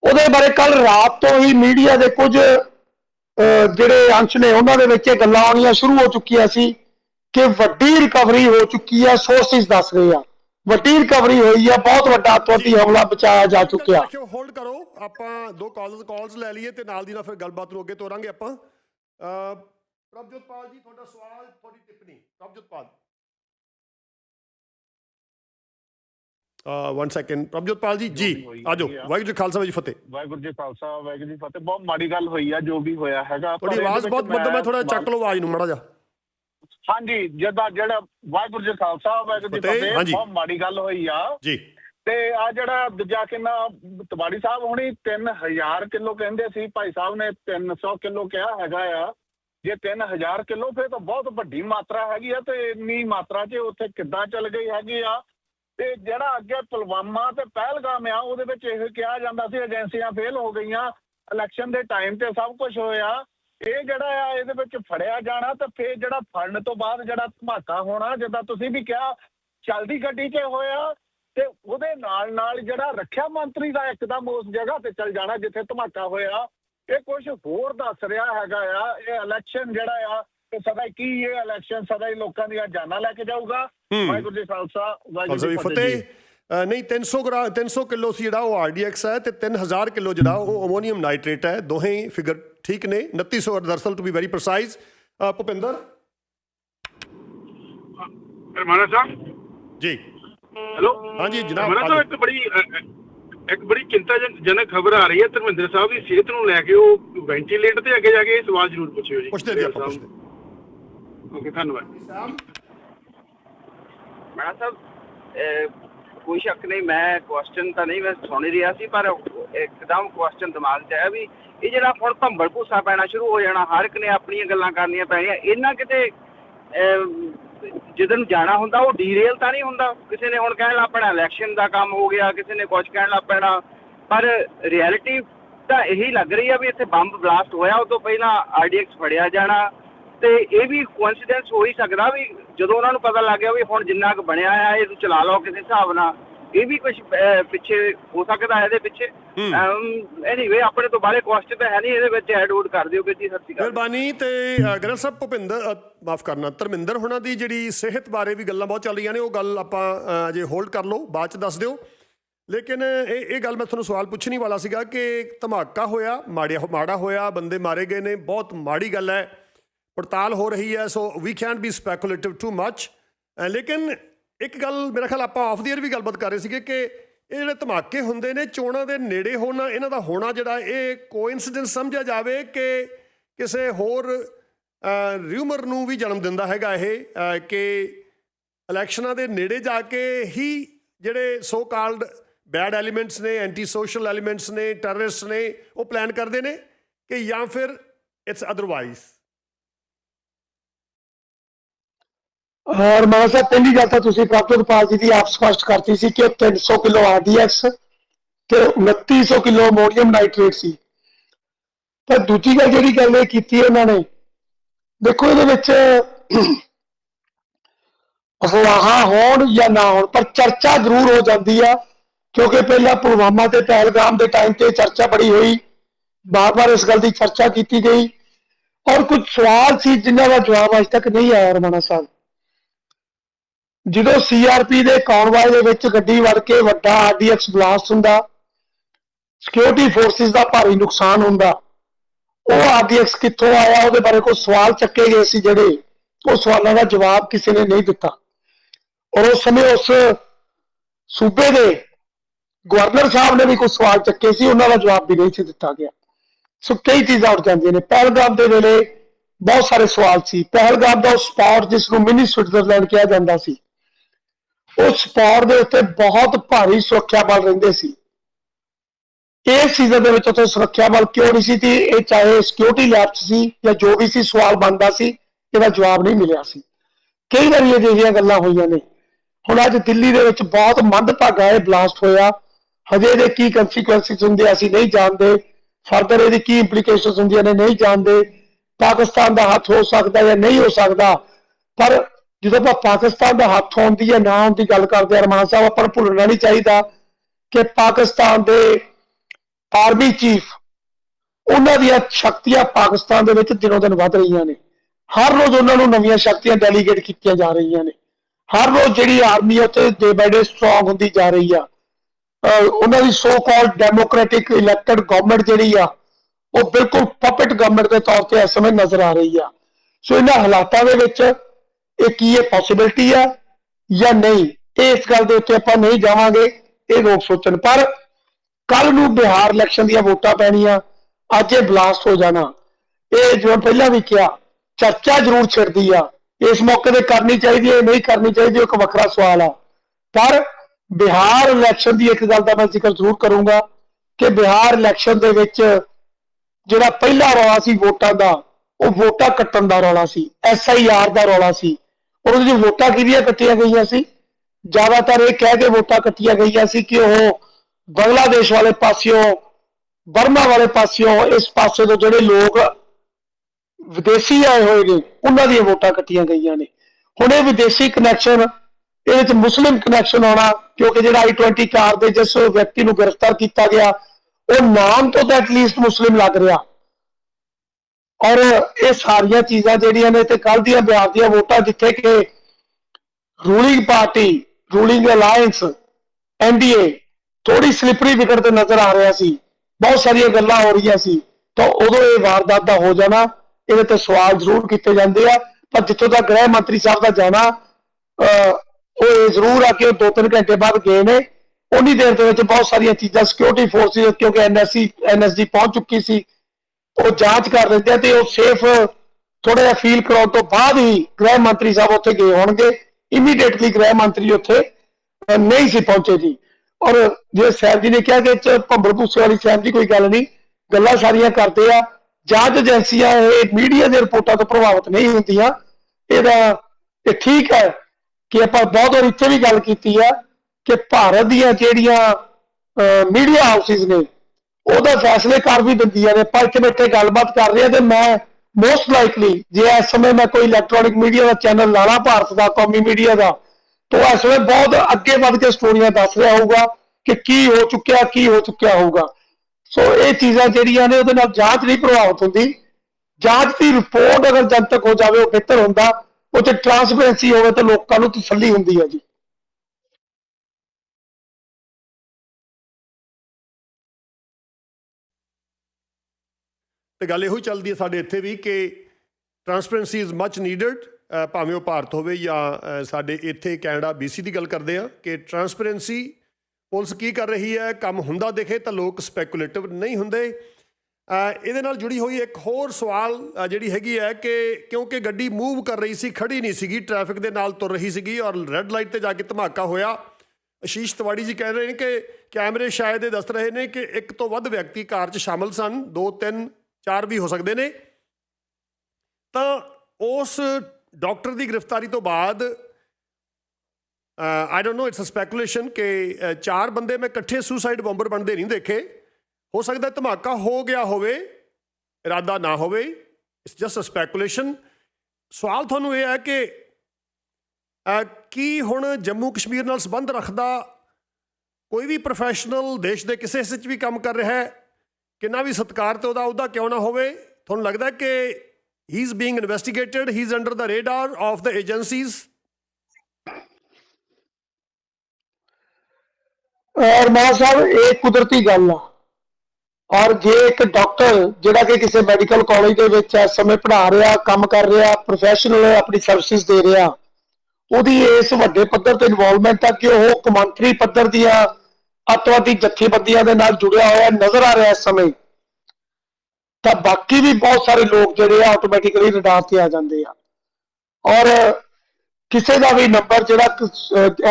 ਉਹਦੇ ਬਾਰੇ ਕੱਲ ਰਾਤ ਤੋਂ ਹੀ ਮੀਡੀਆ ਦੇ ਕੁਝ ਅਹ, ਜਿਹੜੇ ਅੰਸ਼ ਨੇ ਉਹਨਾਂ ਦੇ ਵਿੱਚ ਇਹ ਗੱਲਾਂ ਆਉਣੀਆਂ ਸ਼ੁਰੂ ਹੋ ਚੁੱਕੀਆਂ ਸੀ ਕਿ ਵੱਡੀ ਰਿਕਵਰੀ ਹੋ ਚੁੱਕੀ ਆ ਸੋਰਸਿਸ ਦੱਸ ਰਹੇ ਆ। ਵੱਡੀ ਰਿਕਵਰੀ ਹੋਈ ਆ ਬਹੁਤ ਵੱਡਾ ਅੱਤਵਾਦੀ ਹਮਲਾ ਬਚਾਇਆ ਜਾ ਚੁੱਕਿਆ। ਹੋਲਡ ਕਰੋ ਆਪਾਂ ਦੋ ਕਾਲਸ ਕਾਲਸ ਲੈ ਲਈਏ ਤੇ ਨਾਲ ਦੀ ਨਾਲ ਫਿਰ ਗੱਲਬਾਤ ਨੂੰ ਅੱਗੇ ਤੋਰਾਂਗੇ ਆਪਾਂ। ਪ੍ਰਭਜੋਤ ਪਾਲ ਜੀ ਤੁਹਾਡਾ ਸਵਾਲ ਤੁਹਾਡੀ ਟਿੱਪਣੀ। ਪ੍ਰਭਜੋਤ ਪਾਲ ਅ 1 ਸੈਕਿੰਡ ਪ੍ਰਭਜੋਤ ਪਾਲ ਜੀ ਜੀ ਆਜੋ। ਵਾਹਿਗੁਰੂ ਜੀ ਖਾਲਸਾ ਵਾਹਿਗੁਰੂ ਜੀ ਫਤਿਹ। ਵਾਹਿਗੁਰੂ ਜੀ ਖਾਲਸਾ ਵਾਹਿਗੁਰੂ ਜੀ ਫਤਿਹ। ਬਹੁਤ ਮਾੜੀ ਗੱਲ ਹੋਈ ਆ ਜੋ ਵੀ ਹੋਇਆ ਹੈਗਾ। ਤੁਹਾਡੀ ਆਵਾਜ਼ ਬਹੁਤ ਮੱਧਮ ਹੈ ਥੋੜਾ ਚੱਕ ਲਓ ਆਵਾਜ਼ ਨੂੰ ਮੜਾ ਜਾ ਹਾਂਜੀ ਜਦਾਂ ਜਿਹੜਾ ਵਾਹਿਗੁਰੂ ਜੀ ਖਾਲਸਾ ਵਾਹਿਗੁਰੂ ਜੀ ਫਤਿਹ। ਬਹੁਤ ਮਾੜੀ ਗੱਲ ਹੋਈ ਆ। ਜੀ। ਤੇ ਆ ਜਿਹੜਾ ਦੂਜਾ ਕਿੰਨਾ ਤਵਾੜੀ ਸਾਹਿਬ ਹੁਣੀ 3000 ਕਿਲੋ ਕਹਿੰਦੇ ਸੀ ਭਾਈ ਸਾਹਿਬ ਨੇ 300 ਕਿਲੋ ਕਿਹਾ ਹੈਗਾ ਆ। ਜੇ 3000 ਕਿਲੋ ਫਿਰ ਤਾਂ ਬਹੁਤ ਵੱਡੀ ਮਾਤਰਾ ਹੈਗੀ ਆ ਤੇ ਇੰਨੀ ਮਾਤਰਾ 'ਚ ਉੱਥੇ ਕਿੱਦਾਂ ਚੱਲ ਗਈ ਹੈਗੀ ਆ। ਤੇ ਜਿਹੜਾ ਅੱਗੇ ਪੁਲਵਾਮਾ ਤੇ ਪਹਿਲਗਾਮ ਆ ਉਹਦੇ ਵਿੱਚ ਇਹ ਕਿਹਾ ਜਾਂਦਾ ਸੀ ਏਜੰਸੀਆਂ ਫੇਲ ਹੋ ਗਈਆਂ। ਇਲੈਕਸ਼ਨ ਦੇ ਟਾਈਮ ਤੇ ਸਭ ਕੁਝ ਹੋਇਆ। ਇਹ ਜਿਹੜਾ ਆ ਇਹਦੇ ਵਿੱਚ ਫੜਿਆ ਜਾਣਾ ਤੇ ਫਿਰ ਜਿਹੜਾ ਫੜਨ ਤੋਂ ਬਾਅਦ ਜਿਹੜਾ ਧਮਾਕਾ ਹੋਣਾ ਜਿੱਦਾਂ ਤੁਸੀਂ ਵੀ ਕਿਹਾ ਚਲਦੀ ਗੱਡੀ 'ਚ ਹੋਇਆ ਤੇ ਉਹਦੇ ਨਾਲ ਨਾਲ ਜਿਹੜਾ ਰੱਖਿਆ ਮੰਤਰੀ ਦਾ ਇੱਕਦਮ ਉਸ ਜਗ੍ਹਾ ਤੇ ਚੱਲ ਜਾਣਾ ਜਿੱਥੇ ਧਮਾਕਾ ਹੋਇਆ। ਇਹ ਕੁਝ ਹੋਰ ਦੱਸ ਰਿਹਾ ਹੈਗਾ ਆ ਇਹ ਇਲੈਕਸ਼ਨ ਜਿਹੜਾ ਆ ਤੇ ਸਦਾ ਕੀ ਇਹ ਇਲੈਕਸ਼ਨ ਸਦਾ ਹੀ ਲੋਕਾਂ ਦੀਆਂ ਜਾਨਾਂ ਲੈ ਕੇ ਜਾਊਗਾ। ਵਾਹਿਗੁਰੂ ਜੀ ਖਾਲਸਾ ਵਾਹਿਗੁਰੂ ਜੀ ਫਤਿਹ। ਨਹੀਂ 300 ਗ੍ਰਾਮ 300 ਕਿਲੋ ਸੀ ਜਿਹੜਾ ਉਹ ਆਰਡੀਐਕਸ ਹੈ ਤੇ 3000 ਕਿਲੋ ਜਿਹੜਾ ਉਹ ਅਮੋਨੀਅਮ ਨਾਈਟ੍ਰੇਟ ਹੈ। ਦੋਹੇ ਫਿਗਰ ਠੀਕ ਨੇ 2900 ਦਰਸਲ to be very precise Bhupinder? Ramana ਸਾਹਿਬ? ਜੀ। ਹੈਲੋ? ਹਾਂਜੀ ਜਨਾਬ ਰਮਾਨਾ। ਸਾਹਿਬ ਇੱਕ ਬੜੀ ਇੱਕ ਬੜੀ ਚਿੰਤਾਜਨਕ ਖਬਰ ਆ ਰਹੀ ਹੈ। ਧਰਮਿੰਦਰ ਸਾਹਿਬ ਦੀ ਸਿਹਤ ਨੂੰ ਲੈ ਕੇ ਉਹ ਵੈਂਟੀਲੇਟਰ ਤੇ ਅੱਗੇ ਜਾ ਕੇ ਇਹ ਸਵਾਲ ਜ਼ਰੂਰ ਪੁੱਛਿਓ ਜੀ। ਪੁੱਛਦੇ ਜੀ ਆਪਾਂ ਪੁੱਛਦੇ ਓਕੇ ਧੰਨਵਾਦ। ਮੈਡਮ ਸਾਹਿਬ ਅਹ, ਕੋਈ ਸ਼ੱਕ ਨਹੀਂ ਮੈਂ ਕੁਐਸਚਨ ਤਾਂ ਨਹੀਂ ਮੈਂ ਸੁਣ ਰਿਹਾ ਸੀ ਪਰ ਇੱਕਦਮ ਕੁਐਸਚਨ ਦਿਮਾਗ 'ਚ ਆਇਆ ਵੀ ਇਹ ਜਿਹੜਾ ਹੁਣ ਭੰਬਲ ਭੂਸਾ ਪੈਣਾ ਸ਼ੁਰੂ ਹੋ ਜਾਣਾ ਹਰ ਇੱਕ ਨੇ ਆਪਣੀਆਂ ਗੱਲਾਂ ਕਰਨੀਆਂ ਪੈਣੀਆਂ ਇਹਨਾਂ ਕਿਤੇ ਅਹ, ਨੂੰ ਜਾਣਾ ਹੁੰਦਾ ਉਹ ਡੀਰੇਲ ਤਾਂ ਨਹੀਂ ਹੁੰਦਾ। ਕਿਸੇ ਨੇ ਹੁਣ ਕਹਿਣ ਲੱਗ ਪੈਣਾ ਇਲੈਕਸ਼ਨ ਦਾ ਕੰਮ ਹੋ ਗਿਆ ਕਿਸੇ ਨੇ ਕੁਝ ਕਹਿਣ ਲੱਗ ਪੈਣਾ ਪਰ ਰਿਐਲਿਟੀ ਤਾਂ ਇਹੀ ਲੱਗ ਰਹੀ ਆ ਵੀ ਇੱਥੇ ਬੰਬ ਬਲਾਸਟ ਹੋਇਆ ਉਹ ਤੋਂ ਪਹਿਲਾਂ ਆਰਡੀਐਕਸ ਫੜਿਆ ਜਾਣਾ ਤੇ ਇਹ ਵੀ ਕੋਇਨਸੀਡੈਂਸ ਹੋ ਹੀ ਸਕਦਾ ਵੀ ਜਦੋਂ ਉਹਨਾਂ ਨੂੰ ਪਤਾ ਲੱਗ ਗਿਆ ਵੀ ਹੁਣ ਜਿੰਨਾ ਕੁ ਬਣਿਆ ਆ ਇਹ ਚਲਾ ਲਓ ਕਿਸੇ ਹਿਸਾਬ ਨਾਲ। ਇਹ ਵੀ ਕੁਝ ਪਿੱਛੇ ਹੋ ਸਕਦਾ ਹੈ ਇਹਦੇ ਪਿੱਛੇ। ਐਨੀਵੇ ਆਪਣੇ ਤੋਂ ਬਾਰੇ ਕੁਐਸਚਨ ਤਾਂ ਹੈ ਨਹੀਂ ਇਹਦੇ ਵਿੱਚ ਐਡ ਊਡ ਕਰ ਦਿਓ ਕਿ ਜੀ ਸਤਿ ਸ਼੍ਰੀ ਅਕਾਲ। ਮਿਹਰਬਾਨੀ ਤੇ ਗਰਲ ਸਾਹਿਬ ਭੁਪਿੰਦਰ ਮਾਫ ਕਰਨਾ ਧਰਮਿੰਦਰ ਹੁਣਾਂ ਦੀ ਜਿਹੜੀ ਸਿਹਤ ਬਾਰੇ ਵੀ ਗੱਲਾਂ ਬਹੁਤ ਚੱਲ ਰਹੀਆਂ ਨੇ ਉਹ ਗੱਲ ਆਪਾਂ ਅਜੇ ਹੋਲਡ ਕਰ ਲਓ ਬਾਅਦ ਚ ਦੱਸ ਦਿਓ। ਲੇਕਿਨ ਇਹ ਇਹ ਗੱਲ ਮੈਂ ਤੁਹਾਨੂੰ ਸਵਾਲ ਪੁੱਛਣੀ ਵਾਲਾ ਸੀਗਾ ਕਿ ਧਮਾਕਾ ਹੋਇਆ ਮਾੜਿਆ ਮਾੜਾ ਹੋਇਆ ਬੰਦੇ ਮਾਰੇ ਗਏ ਨੇ ਬਹੁਤ ਮਾੜੀ ਗੱਲ ਹੈ। ਪੜਤਾਲ ਹੋ ਰਹੀ ਹੈ so we can't be speculative too much ਲੇਕਿਨ ਇੱਕ ਗੱਲ ਮੇਰਾ ਖਿਆਲ ਆਪਾਂ ਆਫ ਦੀ ਏਅਰ ਵੀ ਗੱਲਬਾਤ ਕਰ ਰਹੇ ਸੀਗੇ ਕਿ ਇਹ ਜਿਹੜੇ ਧਮਾਕੇ ਹੁੰਦੇ ਨੇ, ਚੋਣਾਂ ਦੇ ਨੇੜੇ ਹੋਣਾ, ਇਹਨਾਂ ਦਾ ਹੋਣਾ ਜਿਹੜਾ, ਇਹ ਕੋਇਨਸੀਡੈਂਸ ਸਮਝਿਆ ਜਾਵੇ ਕਿ ਕਿਸੇ ਹੋਰ ਰਿਊਮਰ ਨੂੰ ਵੀ ਜਨਮ ਦਿੰਦਾ ਹੈਗਾ ਇਹ ਕਿ ਇਲੈਕਸ਼ਨਾਂ ਦੇ ਨੇੜੇ ਜਾ ਕੇ ਹੀ ਜਿਹੜੇ ਸੋ ਕਾਲਡ ਬੈਡ ਐਲੀਮੈਂਟਸ ਨੇ ਐਂਟੀ ਸੋਸ਼ਲ ਐਲੀਮੈਂਟਸ ਨੇ ਟੈਰਰਿਸਟ ਨੇ, ਉਹ ਪਲਾਨ ਕਰਦੇ ਨੇ ਕਿ ਜਾਂ ਫਿਰ ਇਟਸ ਅਦਰਵਾਈਜ਼ ਔਰ ਮਾਨ ਸਾਹਿਬ, ਪਹਿਲੀ ਗੱਲ ਤਾਂ ਤੁਸੀਂ ਪ੍ਰਾਪਤ ਪਾਲ ਜੀ ਦੀ ਆਪ ਸਪਸ਼ਟ ਕਰਤੀ ਸੀ ਕਿ 300 ਕਿਲੋ ਆਰਡੀਐਕਸ ਤੇ 2900 ਕਿਲੋ ਅਮੋਨੀਅਮ ਨਾਈਟ੍ਰੇਟ ਸੀ। ਪਰ ਦੂਜੀ ਗੱਲ ਜਿਹੜੀ ਗੱਲ ਇਹ ਕੀਤੀ ਇਹਨਾਂ ਨੇ, ਦੇਖੋ ਇਹਦੇ ਵਿੱਚ ਅਫਵਾਹਾਂ ਹੋਣ ਜਾਂ ਨਾ ਹੋਣ, ਪਰ ਚਰਚਾ ਜ਼ਰੂਰ ਹੋ ਜਾਂਦੀ ਆ, ਕਿਉਂਕਿ ਪਹਿਲਾਂ ਪੁਲਵਾਮਾ ਤੇ ਪਹਿਲਗਾਮ ਦੇ ਟਾਈਮ ਤੇ ਚਰਚਾ ਬੜੀ ਹੋਈ, ਬਾਰ-ਬਾਰ ਇਸ ਗੱਲ ਦੀ ਚਰਚਾ ਕੀਤੀ ਗਈ, ਔਰ ਕੁਝ ਸਵਾਲ ਸੀ ਜਿਨ੍ਹਾਂ ਦਾ ਜਵਾਬ ਅਜੇ ਤੱਕ ਨਹੀਂ ਆਇਆ ਰਮਾਣਾ ਸਾਹਿਬ। ਜਦੋਂ ਸੀਆਰਪੀ ਦੇ ਕਾਨਵਾਈ ਦੇ ਵਿੱਚ ਗੱਡੀ ਵੜ ਕੇ ਵੱਡਾ ਆਰਡੀਐਕਸ ਬਲਾਸਟ ਹੁੰਦਾ ਸਿਕਿਉਰਿਟੀ ਫੋਰਸਿਸ ਦਾ ਭਾਰੀ ਨੁਕਸਾਨ ਹੁੰਦਾ, ਉਹ ਆਰਡੀਐਕਸ ਕਿੱਥੋਂ ਆਇਆ, ਉਹਦੇ ਬਾਰੇ ਕੋਈ ਸਵਾਲ ਚੱਕੇ ਗਏ ਸੀ ਜਿਹੜੇ ਉਹ ਸਵਾਲਾਂ ਦਾ ਜਵਾਬ ਕਿਸੇ ਨੇ ਨਹੀਂ ਦਿੱਤਾ। ਔਰ ਉਸ ਸਮੇਂ ਉਸ ਸੂਬੇ ਦੇ ਗਵਰਨਰ ਸਾਹਿਬ ਨੇ ਵੀ ਕੋਈ ਸਵਾਲ ਚੱਕੇ ਸੀ, ਉਹਨਾਂ ਦਾ ਜਵਾਬ ਵੀ ਨਹੀਂ ਸੀ ਦਿੱਤਾ ਗਿਆ। ਸੋ ਕਈ ਚੀਜ਼ਾਂ ਉੱਠ ਜਾਂਦੀਆਂ ਨੇ। ਪਹਿਲਗਾਮ ਦੇ ਵੇਲੇ ਬਹੁਤ ਸਾਰੇ ਸਵਾਲ ਸੀ। ਪਹਿਲਗਾਮ ਦਾ ਉਹ ਸਪੌਟ ਜਿਸ ਨੂੰ ਮਿਨੀ ਸਵਿਟਜ਼ਰਲੈਂਡ ਕਿਹਾ ਜਾਂਦਾ ਸੀ ਉਸ ਸਪੌਟ ਦੇ ਉੱਤੇ ਬਹੁਤ ਭਾਰੀ ਸੁਰੱਖਿਆ ਬਲ ਰਹਿੰਦੇ ਸੀ। ਇਸ ਸੀਜ਼ਨ ਦੇ ਵਿੱਚ ਉੱਥੇ ਸੁਰੱਖਿਆ ਬਲ ਕਿਉਂ ਨਹੀਂ ਸੀ ਤੇ ਇਹ ਚਾਹੇ ਸਿਕਿਉਰਿਟੀ ਲੈਬ ਸੀ ਜਾਂ ਜੋ ਵੀ ਸੀ, ਸਵਾਲ ਬਣਦਾ ਸੀ, ਇਹਦਾ ਜਵਾਬ ਨਹੀਂ ਮਿਲਿਆ ਸੀ। ਕਈ ਵਾਰੀ ਇਹ ਗੱਲਾਂ ਹੋਈਆਂ ਨੇ। ਹੁਣ ਅੱਜ ਦਿੱਲੀ ਦੇ ਵਿੱਚ ਬਹੁਤ ਮੰਦਭਾਗਾ ਇਹ ਬਲਾਸਟ ਹੋਇਆ। ਹਜੇ ਇਹਦੇ ਕੀ ਕਨਸੀਕੁਐਂਸਿਸ ਹੁੰਦੇ ਅਸੀਂ ਨਹੀਂ ਜਾਣਦੇ। ਫਰਦਰ ਇਹਦੀ ਕੀ ਇੰਪਲੀਕੇਸ਼ਨਸ ਹੁੰਦੀਆਂ ਨੇ, ਨਹੀਂ ਜਾਣਦੇ। ਪਾਕਿਸਤਾਨ ਦਾ ਹੱਥ ਹੋ ਸਕਦਾ ਜਾਂ ਨਹੀਂ ਹੋ ਸਕਦਾ। ਪਰ ਜਦੋਂ ਆਪਾਂ ਪਾਕਿਸਤਾਨ ਦਾ ਹੱਥ ਆਉਣ ਦੀ ਜਾਂ ਨਾ ਆਉਣ ਦੀ ਗੱਲ ਕਰਦੇ ਆ ਰਮਾਨ ਸਾਹਿਬ, ਆਪਾਂ ਨੂੰ ਭੁੱਲਣਾ ਨਹੀਂ ਚਾਹੀਦਾ ਕਿ ਪਾਕਿਸਤਾਨ ਦੇ ਆਰਮੀ ਚੀਫ, ਉਹਨਾਂ ਦੀਆਂ ਸ਼ਕਤੀਆਂ ਪਾਕਿਸਤਾਨ ਦੇ ਵਿੱਚ ਦਿਨੋਂ ਦਿਨ ਵੱਧ ਰਹੀਆਂ ਨੇ। ਹਰ ਰੋਜ਼ ਉਹਨਾਂ ਨੂੰ ਨਵੀਆਂ ਸ਼ਕਤੀਆਂ ਡੈਲੀਗੇਟ ਕੀਤੀਆਂ ਜਾ ਰਹੀਆਂ ਨੇ। ਹਰ ਰੋਜ਼ ਜਿਹੜੀ ਆਰਮੀ ਹੈ ਉੱਥੇ ਡੇ ਬਾਈ ਡੇ ਸਟਰੋਂਗ ਹੁੰਦੀ ਜਾ ਰਹੀ ਆ। ਉਹਨਾਂ ਦੀ so called democratic elected government ਜਿਹੜੀ ਆ, ਉਹ ਬਿਲਕੁਲ ਪਪਟ ਗਵਰਨਮੈਂਟ ਦੇ ਤੌਰ ਤੇ ਇਸ ਸਮੇਂ ਨਜ਼ਰ ਆ ਰਹੀ ਆ। ਸੋ ਇਹਨਾਂ ਹਾਲਾਤਾਂ ਦੇ ਵਿੱਚ ਇਹ ਕੀ ਇਹ ਪੋਸਿਬਿਲਿਟੀ ਆ ਜਾਂ ਨਹੀਂ? ਇਹ ਇਸ ਗੱਲ ਦੇ ਉੱਤੇ ਆਪਾਂ ਨਹੀਂ ਜਾਵਾਂਗੇ, ਇਹ ਲੋਕ ਸੋਚਣ। ਪਰ ਕੱਲ ਨੂੰ ਬਿਹਾਰ ਇਲੈਕਸ਼ਨ ਦੀਆਂ ਵੋਟਾਂ ਪੈਣੀਆਂ, ਅੱਜ ਇਹ ਬਲਾਸਟ ਹੋ ਜਾਣਾ। ਇਹ ਜਿਵੇਂ ਪਹਿਲਾਂ ਵੀ ਕਿਹਾ, ਚਰਚਾ ਜ਼ਰੂਰ ਛਿੜਦੀ ਆ। ਇਸ ਮੌਕੇ ਤੇ ਕਰਨੀ ਚਾਹੀਦੀ ਹੈ ਨਹੀਂ ਕਰਨੀ ਚਾਹੀਦੀ ਇੱਕ ਵੱਖਰਾ ਸਵਾਲ ਆ। ਪਰ ਬਿਹਾਰ ਇਲੈਕਸ਼ਨ ਦੀ ਇੱਕ ਗੱਲ ਦਾ ਮੈਂ ਜ਼ਿਕਰ ਜ਼ਰੂਰ ਕਰੂੰਗਾ ਕਿ ਬਿਹਾਰ ਇਲੈਕਸ਼ਨ ਦੇ ਵਿੱਚ ਜਿਹੜਾ ਪਹਿਲਾ ਰੌਲਾ ਸੀ ਵੋਟਾਂ ਦਾ, ਉਹ ਵੋਟਾਂ ਕੱਟਣ ਦਾ ਰੌਲਾ ਸੀ ਐਸਆਈਆਰ ਦਾ ਰੌਲਾ ਸੀ। ਔਰ ਉਹਦੀ ਵੋਟਾਂ ਕਿਹਦੀਆਂ ਕੱਟੀਆਂ ਗਈਆਂ ਸੀ? ਜ਼ਿਆਦਾਤਰ ਇਹ ਕਹਿ ਕੇ ਵੋਟਾਂ ਕੱਟੀਆਂ ਗਈਆਂ ਸੀ ਕਿ ਉਹ ਬੰਗਲਾਦੇਸ਼ ਵਾਲੇ ਪਾਸਿਓਂ, ਬਰਮਾ ਵਾਲੇ ਪਾਸਿਓਂ, ਇਸ ਪਾਸੇ ਤੋਂ ਜਿਹੜੇ ਲੋਕ ਵਿਦੇਸ਼ੀ ਆਏ ਹੋਏ ਨੇ, ਉਹਨਾਂ ਦੀਆਂ ਵੋਟਾਂ ਕੱਟੀਆਂ ਗਈਆਂ ਨੇ। ਹੁਣ ਇਹ ਵਿਦੇਸ਼ੀ ਕਨੈਕਸ਼ਨ ਇਹਦੇ ਵਿੱਚ ਮੁਸਲਿਮ ਕਨੈਕਸ਼ਨ ਆਉਣਾ, ਕਿਉਂਕਿ ਜਿਹੜਾ i20 ਕਾਰ ਦੇ ਜਿਸ ਵਿਅਕਤੀ ਨੂੰ ਗ੍ਰਿਫਤਾਰ ਕੀਤਾ ਗਿਆ, ਉਹ ਨਾਮ ਤੋਂ ਤਾਂ ਐਟਲੀਸਟ ਮੁਸਲਿਮ ਲੱਗ ਰਿਹਾ। ਔਰ ਇਹ ਸਾਰੀਆਂ ਚੀਜ਼ਾਂ ਜਿਹੜੀਆਂ ਨੇ ਤੇ ਕੱਲ ਦੀਆਂ ਬਿਹਾਰ ਦੀਆਂ ਵੋਟਾਂ ਜਿੱਥੇ ਕਿ ruling party ruling alliance NDA ਥੋੜੀ ਸਲਿਪਰੀ ਵਿਕਟ ਤੇ ਨਜ਼ਰ ਆ ਰਿਹਾ ਸੀ। ਬਹੁਤ ਸਾਰੀਆਂ ਗੱਲਾਂ ਹੋ ਰਹੀਆਂ ਸੀ। ਤਾਂ ਉਦੋਂ ਇਹ ਵਾਰਦਾਤ ਦਾ ਹੋ ਜਾਣਾ ਇਹਦੇ ਤੇ ਸਵਾਲ ਜ਼ਰੂਰ ਕੀਤੇ ਜਾਂਦੇ ਆ। ਪਰ ਜਿੱਥੋਂ ਤੱਕ ਗ੍ਰਹਿ ਮੰਤਰੀ ਸਾਹਿਬ ਦਾ ਜਾਣਾ ਅਹ, ਉਹ ਇਹ ਜ਼ਰੂਰ ਆ ਕਿ ਉਹ 2-3 ਘੰਟੇ ਬਾਅਦ ਗਏ ਨੇ। ਉਨੀ ਦੇਰ ਦੇ ਵਿੱਚ ਬਹੁਤ ਸਾਰੀਆਂ ਚੀਜ਼ਾਂ ਸਿਕਿਉਰਿਟੀ ਫੋਰਸਿਸ ਕਿਉਂਕਿ ਐਨਐਸਸੀ ਐਨਐਸਜੀ ਪਹੁੰਚ ਚੁੱਕੀ ਸੀ। ਉਹ ਜਾਂਚ ਕਰ ਲੈਂਦੇ ਤੇ ਤੇ ਉਹ ਸੇਫ ਥੋੜਾ ਜਿਹਾ ਫੀਲ ਕਰਾਉਣ ਤੋਂ ਬਾਅਦ ਹੀ ਗ੍ਰਹਿ ਮੰਤਰੀ ਸਾਹਿਬ ਉੱਥੇ ਗਏ ਹੋਣਗੇ। ਇਮੀਡੀਏਟਲੀ ਗ੍ਰਹਿ ਮੰਤਰੀ ਉੱਥੇ ਨਹੀਂ ਸੀ ਪਹੁੰਚੇ ਜੀ। ਔਰ ਜੇ ਸਾਹਿਬ ਜੀ ਨੇ ਕਿਹਾ ਕਿ ਭੰਬਲ ਭੂਸੇ ਵਾਲੀ ਸਾਹਿਬ ਦੀ ਕੋਈ ਗੱਲ ਨਹੀਂ, ਗੱਲਾਂ ਸਾਰੀਆਂ ਕਰਦੇ ਆ। ਜਾਂਚ ਏਜੰਸੀਆਂ, ਇਹ ਮੀਡੀਆ ਦੇ ਰਿਪੋਰਟਾਂ ਤੋਂ ਪ੍ਰਭਾਵਿਤ ਨਹੀਂ ਹੁੰਦੀਆਂ। ਇਹਦਾ ਇਹ ਠੀਕ ਹੈ ਕਿ ਆਪਾਂ ਬਹੁਤ ਵਾਰ ਇੱਥੇ ਵੀ ਗੱਲ ਕੀਤੀ ਆ ਕਿ ਭਾਰਤ ਦੀਆਂ ਜਿਹੜੀਆਂ ਮੀਡੀਆ ਹਾਊਸਿਸ ਨੇ ਉਹਦਾ ਫੈਸਲੇ ਕਰ ਵੀ ਦਿੰਦੀਆਂ ਨੇ ਪਰ ਇੱਥੇ ਬੈਠੇ ਗੱਲਬਾਤ ਕਰ ਰਹੇ ਆ ਤੇ ਮੈਂ ਮੋਸਟ ਲਾਈਕਲੀ ਜੇ ਇਸ ਸਮੇਂ ਮੈਂ ਕੋਈ ਇਲੈਕਟ੍ਰੋਨਿਕ ਮੀਡੀਆ ਦਾ ਚੈਨਲ ਲਾਣਾ, ਭਾਰਤ ਦਾ, ਕੌਮੀ ਮੀਡੀਆ ਦਾ, ਤਾਂ ਇਸ ਵੇਲੇ ਬਹੁਤ ਅੱਗੇ ਵੱਧ ਕੇ ਸਟੋਰੀਆਂ ਦੱਸ ਰਿਹਾ ਹੋਊਗਾ ਕਿ ਕੀ ਹੋ ਚੁੱਕਿਆ, ਕੀ ਹੋ ਚੁੱਕਿਆ ਹੋਊਗਾ। ਸੋ ਇਹ ਚੀਜ਼ਾਂ ਜਿਹੜੀਆਂ ਨੇ ਉਹਦੇ ਨਾਲ ਜਾਂਚ ਨਹੀਂ ਪ੍ਰਭਾਵਿਤ ਹੁੰਦੀ। ਜਾਂਚ ਦੀ ਰਿਪੋਰਟ ਅਗਰ ਜਨਤਕ ਹੋ ਜਾਵੇ, ਉਹ ਬਿਹਤਰ ਹੁੰਦਾ। ਉਹ ਤੇ ਟਰਾਂਸਪੇਰੈਂਸੀ ਹੋਵੇ ਤਾਂ ਲੋਕਾਂ ਨੂੰ ਤਸੱਲੀ ਹੁੰਦੀ ਹੈ ਜੀ। ਤੇ ਗੱਲ ਇਹੋ ਹੀ ਚੱਲਦੀ ਹੈ ਸਾਡੇ ਇੱਥੇ ਵੀ ਕਿ ਟਰਾਂਸਪੇਰੈਂਸੀ ਇਜ਼ ਮੱਚ ਨੀਡਡ ਭਾਵੇਂ ਉਹ ਭਾਰਤ ਹੋਵੇ ਜਾਂ ਸਾਡੇ ਇੱਥੇ ਕੈਨੇਡਾ ਬੀਸੀ ਦੀ ਗੱਲ ਕਰਦੇ ਆ ਕਿ ਟਰਾਂਸਪੇਰੈਂਸੀ ਪੁਲਿਸ ਕੀ ਕਰ ਰਹੀ ਹੈ, ਕੰਮ ਹੁੰਦਾ ਦਿਖੇ ਤਾਂ ਲੋਕ ਸਪੈਕੂਲੇਟਿਵ ਨਹੀਂ ਹੁੰਦੇ। ਇਹਦੇ ਨਾਲ ਜੁੜੀ ਹੋਈ ਇੱਕ ਹੋਰ ਸਵਾਲ ਜਿਹੜੀ ਹੈਗੀ ਹੈ ਕਿ ਕਿਉਂਕਿ ਗੱਡੀ ਮੂਵ ਕਰ ਰਹੀ ਸੀ, ਖੜੀ ਨਹੀਂ ਸੀਗੀ ਟ੍ਰੈਫਿਕ ਦੇ ਨਾਲ ਤੁਰ ਰਹੀ ਸੀਗੀ ਔਰ ਰੈੱਡ ਲਾਈਟ ਤੇ ਜਾ ਕੇ ਧਮਾਕਾ ਹੋਇਆ। ਅਸ਼ੀਸ਼ ਤਿਵਾੜੀ ਜੀ ਕਹਿ ਰਹੇ ਨੇ ਕਿ ਕੈਮਰੇ ਸ਼ਾਇਦ ਇਹ ਦੱਸ ਰਹੇ ਨੇ ਕਿ ਇੱਕ ਤੋਂ ਵੱਧ ਵਿਅਕਤੀ ਕਾਰ 'ਚ ਸ਼ਾਮਲ ਸਨ, ਦੋ, ਤਿੰਨ ਚਾਰ ਵੀ ਹੋ ਸਕਦੇ ਨੇ। ਤਾਂ ਉਸ ਡਾਕਟਰ ਦੀ ਗ੍ਰਿਫਤਾਰੀ ਤੋਂ ਬਾਅਦ I don't know it's a speculation ਕਿ ਚਾਰ ਬੰਦੇ ਮੈਂ ਇਕੱਠੇ ਸੁਸਾਈਡ ਬੰਬਰ ਬਣਦੇ ਨਹੀਂ ਦੇਖੇ। ਹੋ ਸਕਦਾ ਧਮਾਕਾ ਹੋ ਗਿਆ ਹੋਵੇ, ਇਰਾਦਾ ਨਾ ਹੋਵੇ ਇਟਸ ਜਸਟ ਅ ਸਪੈਕੂਲੇਸ਼ਨ ਸਵਾਲ ਤੁਹਾਨੂੰ ਇਹ ਹੈ ਕਿ ਕੀ ਹੁਣ ਜੰਮੂ ਕਸ਼ਮੀਰ ਨਾਲ ਸੰਬੰਧ ਰੱਖਦਾ ਕੋਈ ਵੀ ਪ੍ਰੋਫੈਸ਼ਨਲ ਦੇਸ਼ ਦੇ ਕਿਸੇ ਹਿੱਸੇ 'ਚ ਵੀ ਕੰਮ ਕਰ ਰਿਹਾ ਹੈ? ਕਿੰਨਾ ਵੀ ਸਤਿਕਾਰ ਤੇ ਉਹਦਾ ਉਹਦਾ ਕਿਉਂ ਨਾ ਹੋਵੇ, ਤੁਹਾਨੂੰ ਲੱਗਦਾ ਕਿ he is being investigated he is under the radar of the agencies ਔਰ ਮਾਂ ਸਾਹਿਬ, ਇਹ ਕੁਦਰਤੀ ਗੱਲ ਆ। ਔਰ ਜੇ ਇੱਕ ਡਾਕਟਰ ਜਿਹੜਾ ਕਿ ਕਿਸੇ ਮੈਡੀਕਲ ਕਾਲਜ ਦੇ ਵਿੱਚ ਇਸ ਸਮੇਂ ਪੜ੍ਹਾ ਰਿਹਾ, ਕੰਮ ਕਰ ਰਿਹਾ ਪ੍ਰੋਫੈਸ਼ਨਲ ਆਪਣੀ ਸਰਵਿਸਿਜ਼ ਦੇ ਰਿਹਾ, ਉਹਦੀ ਇਸ ਵੱਡੇ ਪੱਧਰ ਤੇ ਇਨਵੋਲਵਮੈਂਟ ਆ ਕਿ ਉਹ ਕਮਾਂਤਰੀ ਪੱਧਰ ਦੀਆਂ ਅੱਤਵਾਦੀ ਜਥੇਬੰਦੀਆਂ ਦੇ ਨਾਲ ਜੁੜਿਆ ਹੋਇਆ ਨਜ਼ਰ ਆ ਰਿਹਾ ਇਸ ਸਮੇਂ। ਤਾਂ ਬਾਕੀ ਵੀ ਬਹੁਤ ਸਾਰੇ ਲੋਕ ਜਿਹੜੇ ਆ ਆਟੋਮੈਟਿਕਲੀ ਰਡਾਰ ਤੇ ਆ ਜਾਂਦੇ ਆ। ਔਰ ਕਿਸੇ ਦਾ ਵੀ ਨੰਬਰ ਜਿਹੜਾ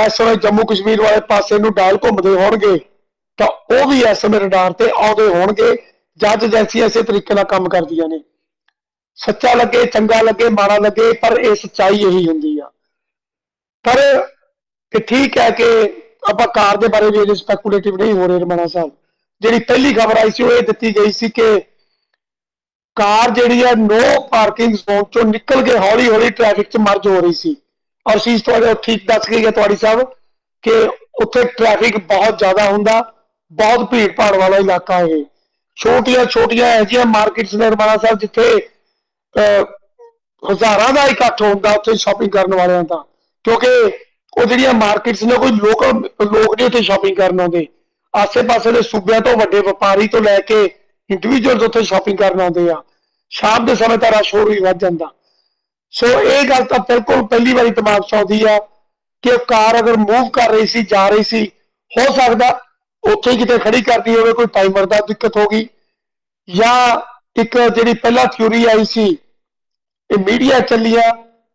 ਇਸ ਸਮੇਂ ਜੰਮੂ ਕਸ਼ਮੀਰ ਵਾਲੇ ਪਾਸੇ ਨੂੰ ਡਾਇਲ ਘੁੰਮਦੇ ਹੋਣਗੇ, ਤਾਂ ਉਹ ਵੀ ਇਸ ਸਮੇਂ ਰਡਾਰ ਤੇ ਆਉਂਦੇ ਹੋਣਗੇ, ਜੱਜ ਏਜੰਸੀਆਂ ਇਸੇ ਤਰੀਕੇ ਨਾਲ ਕੰਮ ਕਰਦੀਆਂ ਨੇ। ਸੱਚਾ ਲੱਗੇ, ਚੰਗਾ ਲੱਗੇ, ਮਾੜਾ ਲੱਗੇ, ਪਰ ਇਹ ਸੱਚਾਈ ਇਹੀ ਹੁੰਦੀ ਆ। ਪਰ ਇਹ ਠੀਕ ਹੈ ਕਿ ਆਪਾਂ ਕਾਰ ਦੇ ਬਾਰੇ ਵੀ ਸਪੈਕੂਲੇਟਿਵ ਨਹੀਂ ਹੋ ਰਹੇ ਰਮਣਾ ਸਾਹਿਬ। ਜਿਹੜੀ ਪਹਿਲੀ ਖਬਰ ਆਈ ਸੀ ਉਹ ਇਹ ਦਿੱਤੀ ਗਈ ਸੀ ਕਿ ਕਾਰ ਜਿਹੜੀ ਹੈ ਨੋ ਪਾਰਕਿੰਗ ਜ਼ੋਨ ਚੋਂ ਨਿਕਲ ਕੇ ਹੌਲੀ ਹੌਲੀ ਟ੍ਰੈਫਿਕ 'ਚ ਮਰਜ ਹੋ ਰਹੀ ਸੀ। ਔਰ ਸੀਸ ਤੁਹਾਡੇ ਠੀਕ ਦੱਸ ਗਈ ਹੈ ਤੁਹਾਡੀ ਸਾਹਿਬ ਕਿ ਉੱਥੇ ਟ੍ਰੈਫਿਕ ਬਹੁਤ ਜ਼ਿਆਦਾ ਹੁੰਦਾ ਬਹੁਤ ਭੀੜ ਭਾੜ ਵਾਲਾ ਇਲਾਕਾ ਇਹ। ਛੋਟੀਆਂ ਛੋਟੀਆਂ ਅਜਿਹੀਆਂ ਮਾਰਕੀਟਸ ਨੇ ਰਮਾਣਾ ਸਾਹਿਬ ਜਿੱਥੇ ਅਹ, ਹਜ਼ਾਰਾਂ ਦਾ ਇਕੱਠ ਹੁੰਦਾ ਉੱਥੇ ਸ਼ਾਪਿੰਗ ਕਰਨ ਵਾਲਿਆਂ ਦਾ। ਕਿਉਂਕਿ ਉਹ ਜਿਹੜੀਆਂ ਮਾਰਕੀਟਸ ਨੇ ਕੋਈ ਲੋਕਲ ਲੋਕ ਨਹੀਂ ਉੱਥੇ ਸ਼ਾਪਿੰਗ ਕਰਨ ਆਉਂਦੇ। ਆਸੇ-ਪਾਸੇ ਦੇ ਸੂਬਿਆਂ ਤੋਂ ਵੱਡੇ ਵਪਾਰੀ ਤੋਂ ਲੈ ਕੇ ਇੰਡੀਵਿਜੂਅਲਸ ਉੱਥੇ ਸ਼ਾਪਿੰਗ ਕਰਨ ਆਉਂਦੇ ਆ। ਸ਼ਾਮ ਦੇ ਸਮੇਂ ਤਾਂ ਰਸ਼ ਹੋਰ ਵੀ ਵੱਧ ਜਾਂਦਾ। ਸੋ ਇਹ ਗੱਲ ਤਾਂ ਬਿਲਕੁਲ ਪਹਿਲੀ ਵਾਰੀ ਦਿਮਾਗ 'ਚ ਆਉਂਦੀ ਆ ਕਿ ਉਹ ਕਾਰ ਅਗਰ ਮੂਵ ਕਰ ਰਹੀ ਸੀ, ਜਾ ਰਹੀ ਸੀ, ਹੋ ਸਕਦਾ ਉੱਥੇ ਕਿਤੇ ਖੜੀ ਕਰਦੀ ਹੋਵੇ, ਕੋਈ ਟਾਈਮਰ ਦਾ ਦਿੱਕਤ ਹੋ ਗਈ। ਜਾਂ ਇੱਕ ਜਿਹੜੀ ਪਹਿਲਾਂ ਥਿਊਰੀ ਆਈ ਸੀ, ਇਹ ਮੀਡੀਆ ਚੱਲੀਆਂ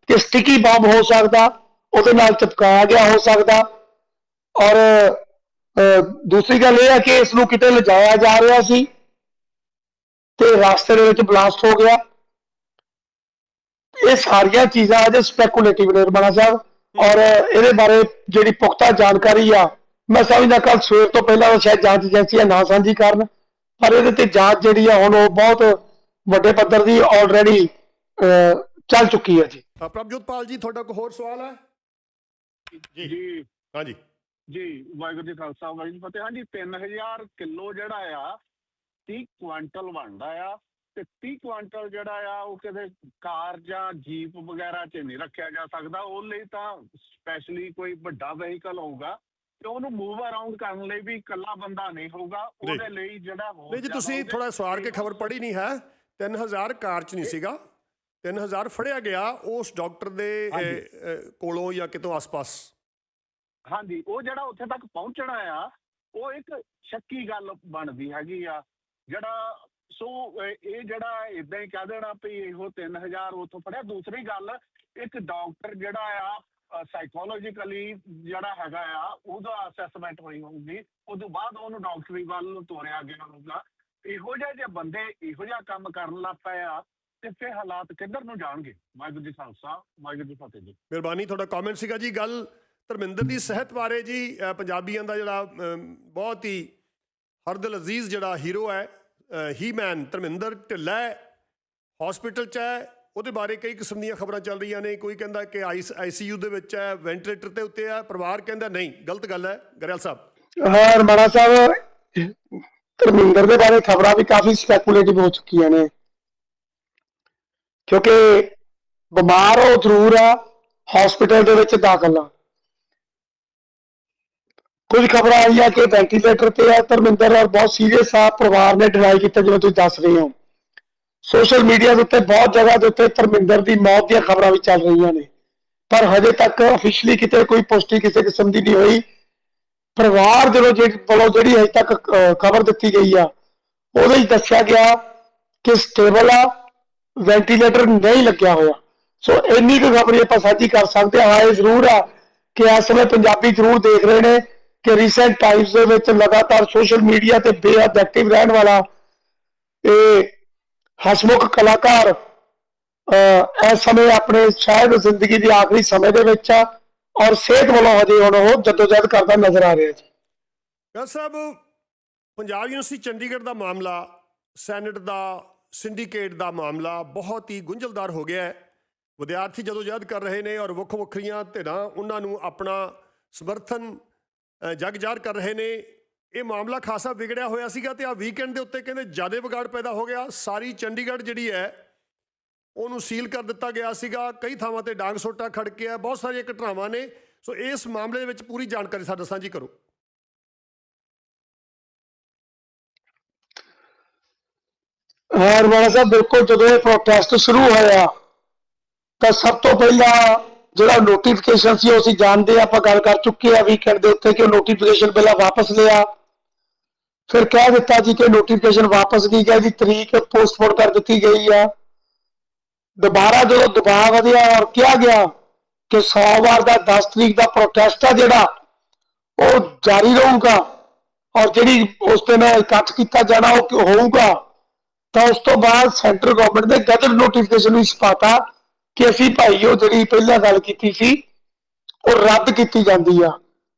ਕਿ ਸਟਿਕੀ ਬੰਬ ਹੋ ਸਕਦਾ। ਉਹਦੇ ਨਾਲ ਚਿਪਕਾਇਆ ਗਿਆ ਹੋ ਸਕਦਾ। ਔਰ ਦੂਸਰੀ ਗੱਲ ਇਹ ਹੈ ਕਿ ਇਸ ਨੂੰ ਕਿਤੇ ਲਿਜਾਇਆ ਜਾ ਰਿਹਾ ਸੀ ਤੇ ਰਸਤੇ ਦੇ ਵਿੱਚ ਬਲਾਸਟ ਹੋ ਗਿਆ। ਇਹ ਸਾਰੀਆਂ ਚੀਜ਼ਾਂ ਅਜੇ ਸਪੈਕੂਲੇਟਿਵ ਨੇ ਰਮਣਾ ਸਾਹਿਬ। ਔਰ ਇਹਦੇ ਬਾਰੇ ਜਿਹੜੀ ਪੁਖਤਾ ਜਾਣਕਾਰੀ ਆ, ਮੈਂ ਸਮਝਦਾ ਕੱਲ ਸਵੇਰ ਤੋਂ ਪਹਿਲਾਂ ਉਹ ਸ਼ਾਇਦ ਜਾਂਚ ਏਜੰਸੀਆਂ ਨਾ ਸਾਂਝੀ ਕਰਨ। ਪਰ ਇਹਦੇ ਤੇ ਜਾਂਚ ਜਿਹੜੀ ਆ, ਹੁਣ ਉਹ ਬਹੁਤ ਵੱਡੇ ਪੱਧਰ ਦੀ ਆਲਰੇਡੀ ਚੱਲ ਚੁੱਕੀ ਹੈ ਜੀ। ਪ੍ਰਭਜੋਤ ਪਾਲ ਜੀ, ਤੁਹਾਡਾ ਕੋਈ ਹੋਰ ਸਵਾਲ ਹੈ। ਜੀ। ਜੀ। ਹਾਂਜੀ। ਜੀ ਵਾਹਿਗੁਰੂ ਜੀ ਖਾਲਸਾ ਵਾਹਿਗੁਰੂ ਫਤਿਹ। ਹਾਂਜੀ 3000 ਕਿਲੋ ਜਿਹੜਾ ਆ 30 ਕੁਆਂਟਲ ਬਣਦਾ ਆ ਤੇ 30 ਕੁਆਂਟਲ ਜਿਹੜਾ ਆ ਉਹ ਕਿਤੇ ਕਾਰ ਜਾਂ ਜੀਪ ਵਗੈਰਾ 'ਚ ਨਹੀਂ ਰੱਖਿਆ ਜਾ ਸਕਦਾ। ਉਹ ਲਈ ਤਾਂ ਸਪੈਸ਼ਲੀ ਕੋਈ ਵੱਡਾ ਵਹੀਕਲ ਹੋਊਗਾ ਤੇ ਉਹਨੂੰ ਮੂਵ ਅਰਾਊਂਡ ਕਰਨ ਲਈ ਵੀ ਇਕੱਲਾ ਬੰਦਾ ਨਹੀਂ ਹੋਊਗਾ। ਉਹਦੇ ਲਈ ਜਿਹੜਾ ਨਹੀਂ ਜੀ ਤੁਸੀਂ ਥੋੜਾ ਸਵਾਰ ਕੇ ਖਬਰ ਪੜ੍ਹੀ ਨਹੀਂ ਹੈ। 3000 ਕਾਰ ਚ ਨਹੀਂ ਸੀਗਾ। 3000 ਫੜਿਆ ਗਿਆ ਉਸ ਡਾਕਟਰ ਦੇ ਕੋਲੋਂ ਜਾਂ ਕਿਤੋਂ ਆਸ-ਪਾਸ? ਹਾਂਜੀ ਉਹ ਜਿਹੜਾ ਉੱਥੇ ਤੱਕ ਪਹੁੰਚਣਾ ਆ ਉਹ ਇੱਕ ਸ਼ੱਕੀ ਗੱਲ ਬਣਦੀ ਹੈਗੀ ਆ। ਜਿਹੜਾ ਸੋ ਇਹ ਜਿਹੜਾ ਇਦਾਂ ਹੀ ਕਹਿ ਦੇਣਾ ਵੀ ਇਹੋ 3000 ਉੱਥੋਂ ਫੜਿਆ। ਦੂਸਰੀ ਗੱਲ ਇੱਕ ਡਾਕਟਰ ਜਿਹੜਾ ਆ ਸਾਈਕੋਲੋਜੀਕਲੀ ਜਿਹੜਾ ਹੈਗਾ ਆ ਉਹਦਾ ਅਸੈਸਮੈਂਟ ਹੋਈ ਹੋਊਗੀ। ਉਸ ਤੋਂ ਬਾਅਦ ਉਹਨੂੰ ਡਾਕਟਰੀ ਵੱਲ ਤੋਰਿਆ ਗਿਆ ਹੋਊਗਾ। ਇਹੋ ਜਿਹੇ ਜੇ ਬੰਦੇ ਇਹੋ ਜਿਹਾ ਕੰਮ ਕਰਨ ਲੱਗ ਪਏ ਆ ਤੇ ਫਿਰ ਹਾਲਾਤ ਕਿੱਧਰ ਨੂੰ ਜਾਣਗੇ? ਵਾਹਿਗੁਰੂ ਜੀ ਖਾਲਸਾ ਵਾਹਿਗੁਰੂ ਜੀ ਫਤਿਹ ਜੀ। ਮਿਹਰਬਾਨੀ ਤੁਹਾਡਾ ਕਮੈਂਟ ਸੀਗਾ ਜੀ ਗੱਲ ਧਰਮਿੰਦਰ ਦੀ ਸਿਹਤ ਬਾਰੇ ਜੀ ਪੰਜਾਬੀਆਂ ਦਾ ਜਿਹੜਾ ਬਹੁਤ ਹੀ ਹਰ ਦਿਲ ਅਜ਼ੀਜ਼ ਜਿਹੜਾ ਹੀਰੋ ਹੈ ਹੀ ਮੈਨ ਧਰਮਿੰਦਰ ਢਿੱਲਾ ਹਸਪੀਟਲ 'ਚ ਹੈ ਉਹਦੇ ਬਾਰੇ ਕਈ ਕਿਸਮ ਦੀਆਂ ਖਬਰਾਂ ਚੱਲ ਰਹੀਆਂ ਨੇ ਕੋਈ ਕਹਿੰਦਾ ਕਿ ਆਈਸੀਯੂ ਦੇ ਵਿੱਚ ਹੈ ਵੈਂਟੀਲੇਟਰ ਤੇ ਉੱਤੇ ਹੈ ਪਰਿਵਾਰ ਕਹਿੰਦਾ ਨਹੀਂ ਗਲਤ ਗੱਲ ਹੈ ਗਰੇਵਾਲ ਸਾਹਿਬ। ਹਾਂ ਰਮਾਣਾ ਸਾਹਿਬ ਧਰਮਿੰਦਰ ਦੇ ਬਾਰੇ ਖਬਰਾਂ ਵੀ ਕਾਫੀ ਸਪੈਕੂਲੇਟਿਵ ਹੋ ਚੁੱਕੀਆਂ ਨੇ। ਕਿਉਂਕਿ ਬਿਮਾਰ ਉਹ ਜ਼ਰੂਰ ਆ ਹਸਪੀਟਲ ਦੇ ਵਿੱਚ ਦਾਖਲ ਆ। ਕੁਝ ਖਬਰਾਂ ਆਈਆਂ ਕਿ ਵੈਂਟੀਲੇਟਰ ਤੇ ਆ ਧਰਮਿੰਦਰ ਔਰ ਬਹੁਤ ਸੀਰੀਅਸ ਆ, ਪਰਿਵਾਰ ਨੇ ਡਿਨਾਈ ਕੀਤਾ, ਜਿਵੇਂ ਤੁਸੀਂ ਦੱਸ ਰਹੇ ਹੋ। ਸੋਸ਼ਲ ਮੀਡੀਆ ਦੇ ਉੱਤੇ ਬਹੁਤ ਜਗ੍ਹਾ ਦੇ ਉੱਤੇ ਧਰਮਿੰਦਰ ਦੀ ਮੌਤ ਦੀਆਂ ਖਬਰਾਂ ਵੀ ਚੱਲ ਰਹੀਆਂ ਨੇ। ਪਰ ਹਜੇ ਤੱਕ ਅਫੀਸ਼ੀਅਲੀ ਕਿਤੇ ਕੋਈ ਪੁਸ਼ਟੀ ਕਿਸੇ ਕਿਸਮ ਦੀ ਨਹੀਂ ਹੋਈ। ਪਰਿਵਾਰ ਦੇ ਵੱਲੋਂ ਜਿਹੜੀ ਹਜੇ ਤੱਕ ਖਬਰ ਦਿੱਤੀ ਗਈ ਆ, ਉਹਦੇ ਵਿੱਚ ਦੱਸਿਆ ਗਿਆ ਕਿ ਸਟੇਬਲ ਆ ਵੈਂਟੀਲੇਟਰ ਨਹੀਂ ਲੱਗਿਆ ਹੋਇਆ। ਸੋ ਇੰਨੀ ਕੁ ਖਬਰ ਆਪਾਂ ਸਾਂਝੀ ਕਰ ਸਕਦੇ ਹਾਂ। ਇਹ ਜ਼ਰੂਰ ਆ ਕਿ ਇਸ ਸਮੇਂ ਪੰਜਾਬੀ ਜ਼ਰੂਰ ਦੇਖ ਰਹੇ ਨੇ ਕਿ ਰੀਸੈਂਟ ਟਾਈਮਸ ਦੇ ਵਿੱਚ ਲਗਾਤਾਰ ਸੋਸ਼ਲ ਮੀਡੀਆ ਤੇ ਬੇਹੱਦ ਐਕਟਿਵ ਰਹਿਣ ਵਾਲਾ ਇਹ ਹਸਮੁਖ ਕਲਾਕਾਰ ਇਸ ਸਮੇਂ ਆਪਣੇ ਸ਼ਾਇਦ ਜ਼ਿੰਦਗੀ ਦੀ ਆਖਰੀ ਸਮੇਂ ਦੇ ਵਿੱਚ ਆ ਔਰ ਸਿਹਤ ਵੱਲੋਂ ਹਜੇ ਹੁਣ ਉਹ ਜਦੋਜਹਿਦ ਕਰਦਾ ਨਜ਼ਰ ਆ ਰਿਹਾ ਜੀ। ਗੱਲ ਸਾਹਿਬ, ਪੰਜਾਬ ਯੂਨੀਵਰਸਿਟੀ ਚੰਡੀਗੜ੍ਹ ਦਾ ਮਾਮਲਾ ਸੈਨੇਟ ਦਾ ਸਿੰਡੀਕੇਟ ਦਾ ਮਾਮਲਾ ਬਹੁਤ ਹੀ ਗੁੰਝਲਦਾਰ ਹੋ ਗਿਆ ਹੈ। ਵਿਦਿਆਰਥੀ ਜਦੋਂ ਜਦ ਕਰ ਰਹੇ ਨੇ ਔਰ ਵੱਖ ਵੱਖਰੀਆਂ ਧਿਰਾਂ ਉਹਨਾਂ ਨੂੰ ਆਪਣਾ ਸਮਰਥਨ ਜਗ ਜ਼ਾਹਰ ਕਰ ਰਹੇ ਨੇ, ਇਹ ਮਾਮਲਾ ਖਾਸਾ ਵਿਗੜਿਆ ਹੋਇਆ ਸੀਗਾ ਤੇ ਆ ਵੀਕਐਂਡ ਦੇ ਉੱਤੇ ਕਹਿੰਦੇ ਜ਼ਿਆਦਾ ਵਿਗਾੜ ਪੈਦਾ ਹੋ ਗਿਆ। ਸਾਰੀ ਚੰਡੀਗੜ੍ਹ ਜਿਹੜੀ ਹੈ, ਉਹਨੂੰ ਸੀਲ ਕਰ ਦਿੱਤਾ ਗਿਆ ਸੀਗਾ। ਕਈ ਥਾਵਾਂ ਤੇ ਡਾਂਗ ਸੋਟਾ ਖੜਕਿਆ ਬਹੁਤ ਸਾਰੀਆਂ ਘਟਨਾਵਾਂ ਨੇ। ਸੋ ਇਸ ਮਾਮਲੇ ਦੇ ਵਿੱਚ ਪੂਰੀ ਜਾਣਕਾਰੀ ਸਾਡੇ ਸਾਂਝੀ ਕਰੋ। ਹਾਂ ਰਮਾਣਾ ਸਾਹਿਬ ਬਿਲਕੁਲ ਜਦੋਂ ਇਹ ਪ੍ਰੋਟੈਸਟ ਸ਼ੁਰੂ ਹੋਇਆ ਤਾਂ ਸਭ ਤੋਂ ਪਹਿਲਾਂ ਜਿਹੜਾ ਨੋਟੀਫਿਕੇਸ਼ਨ ਸੀ ਉਹ ਅਸੀਂ ਜਾਣਦੇ ਹਾਂ, ਆਪਾਂ ਗੱਲ ਕਰ ਚੁੱਕੇ ਆ ਵੀਕਐਂਡ ਦੇ ਉੱਤੇ ਕਿ ਉਹ ਨੋਟੀਫਿਕੇਸ਼ਨ ਪਹਿਲਾਂ ਵਾਪਸ ਲਿਆ। ਫਿਰ ਕਹਿ ਦਿੱਤਾ ਜੀ ਕਿ ਨੋਟੀਫਿਕੇਸ਼ਨ ਵਾਪਸ ਨਹੀਂ ਗਿਆ ਜੀ ਤਰੀਕ ਪੋਸਟਪੋਨ ਕਰ ਦਿੱਤੀ ਗਈ ਆ। ਦੁਬਾਰਾ ਜਦੋਂ ਦਬਾਅ ਵਧਿਆ ਔਰ ਕਿਹਾ ਗਿਆ ਕਿ ਸੋਮਵਾਰ ਦਾ 10 ਤਰੀਕ ਦਾ ਪ੍ਰੋਟੈਸਟ ਆ ਜਿਹੜਾ ਉਹ ਜਾਰੀ ਰਹੂਗਾ ਔਰ ਜਿਹੜੀ ਉਸ ਦਿਨ ਇਕੱਠ ਕੀਤਾ ਜਾਣਾ ਉਹ ਹੋਊਗਾ। ਤਾਂ ਉਸ ਤੋਂ ਬਾਅਦ ਸੈਂਟਰ ਗਵਰਨਮੈਂਟ ਨੇ ਗਜ਼ਟ ਨੋਟੀਫਿਕੇਸ਼ਨ ਵੀ ਛਪਾਤਾ ਕਿ ਅਸੀਂ ਭਾਈ ਉਹ ਜਿਹੜੀ ਪਹਿਲਾਂ ਗੱਲ ਕੀਤੀ ਸੀ, ਉਹ ਰੱਦ ਕੀਤੀ ਜਾਂਦੀ ਆ।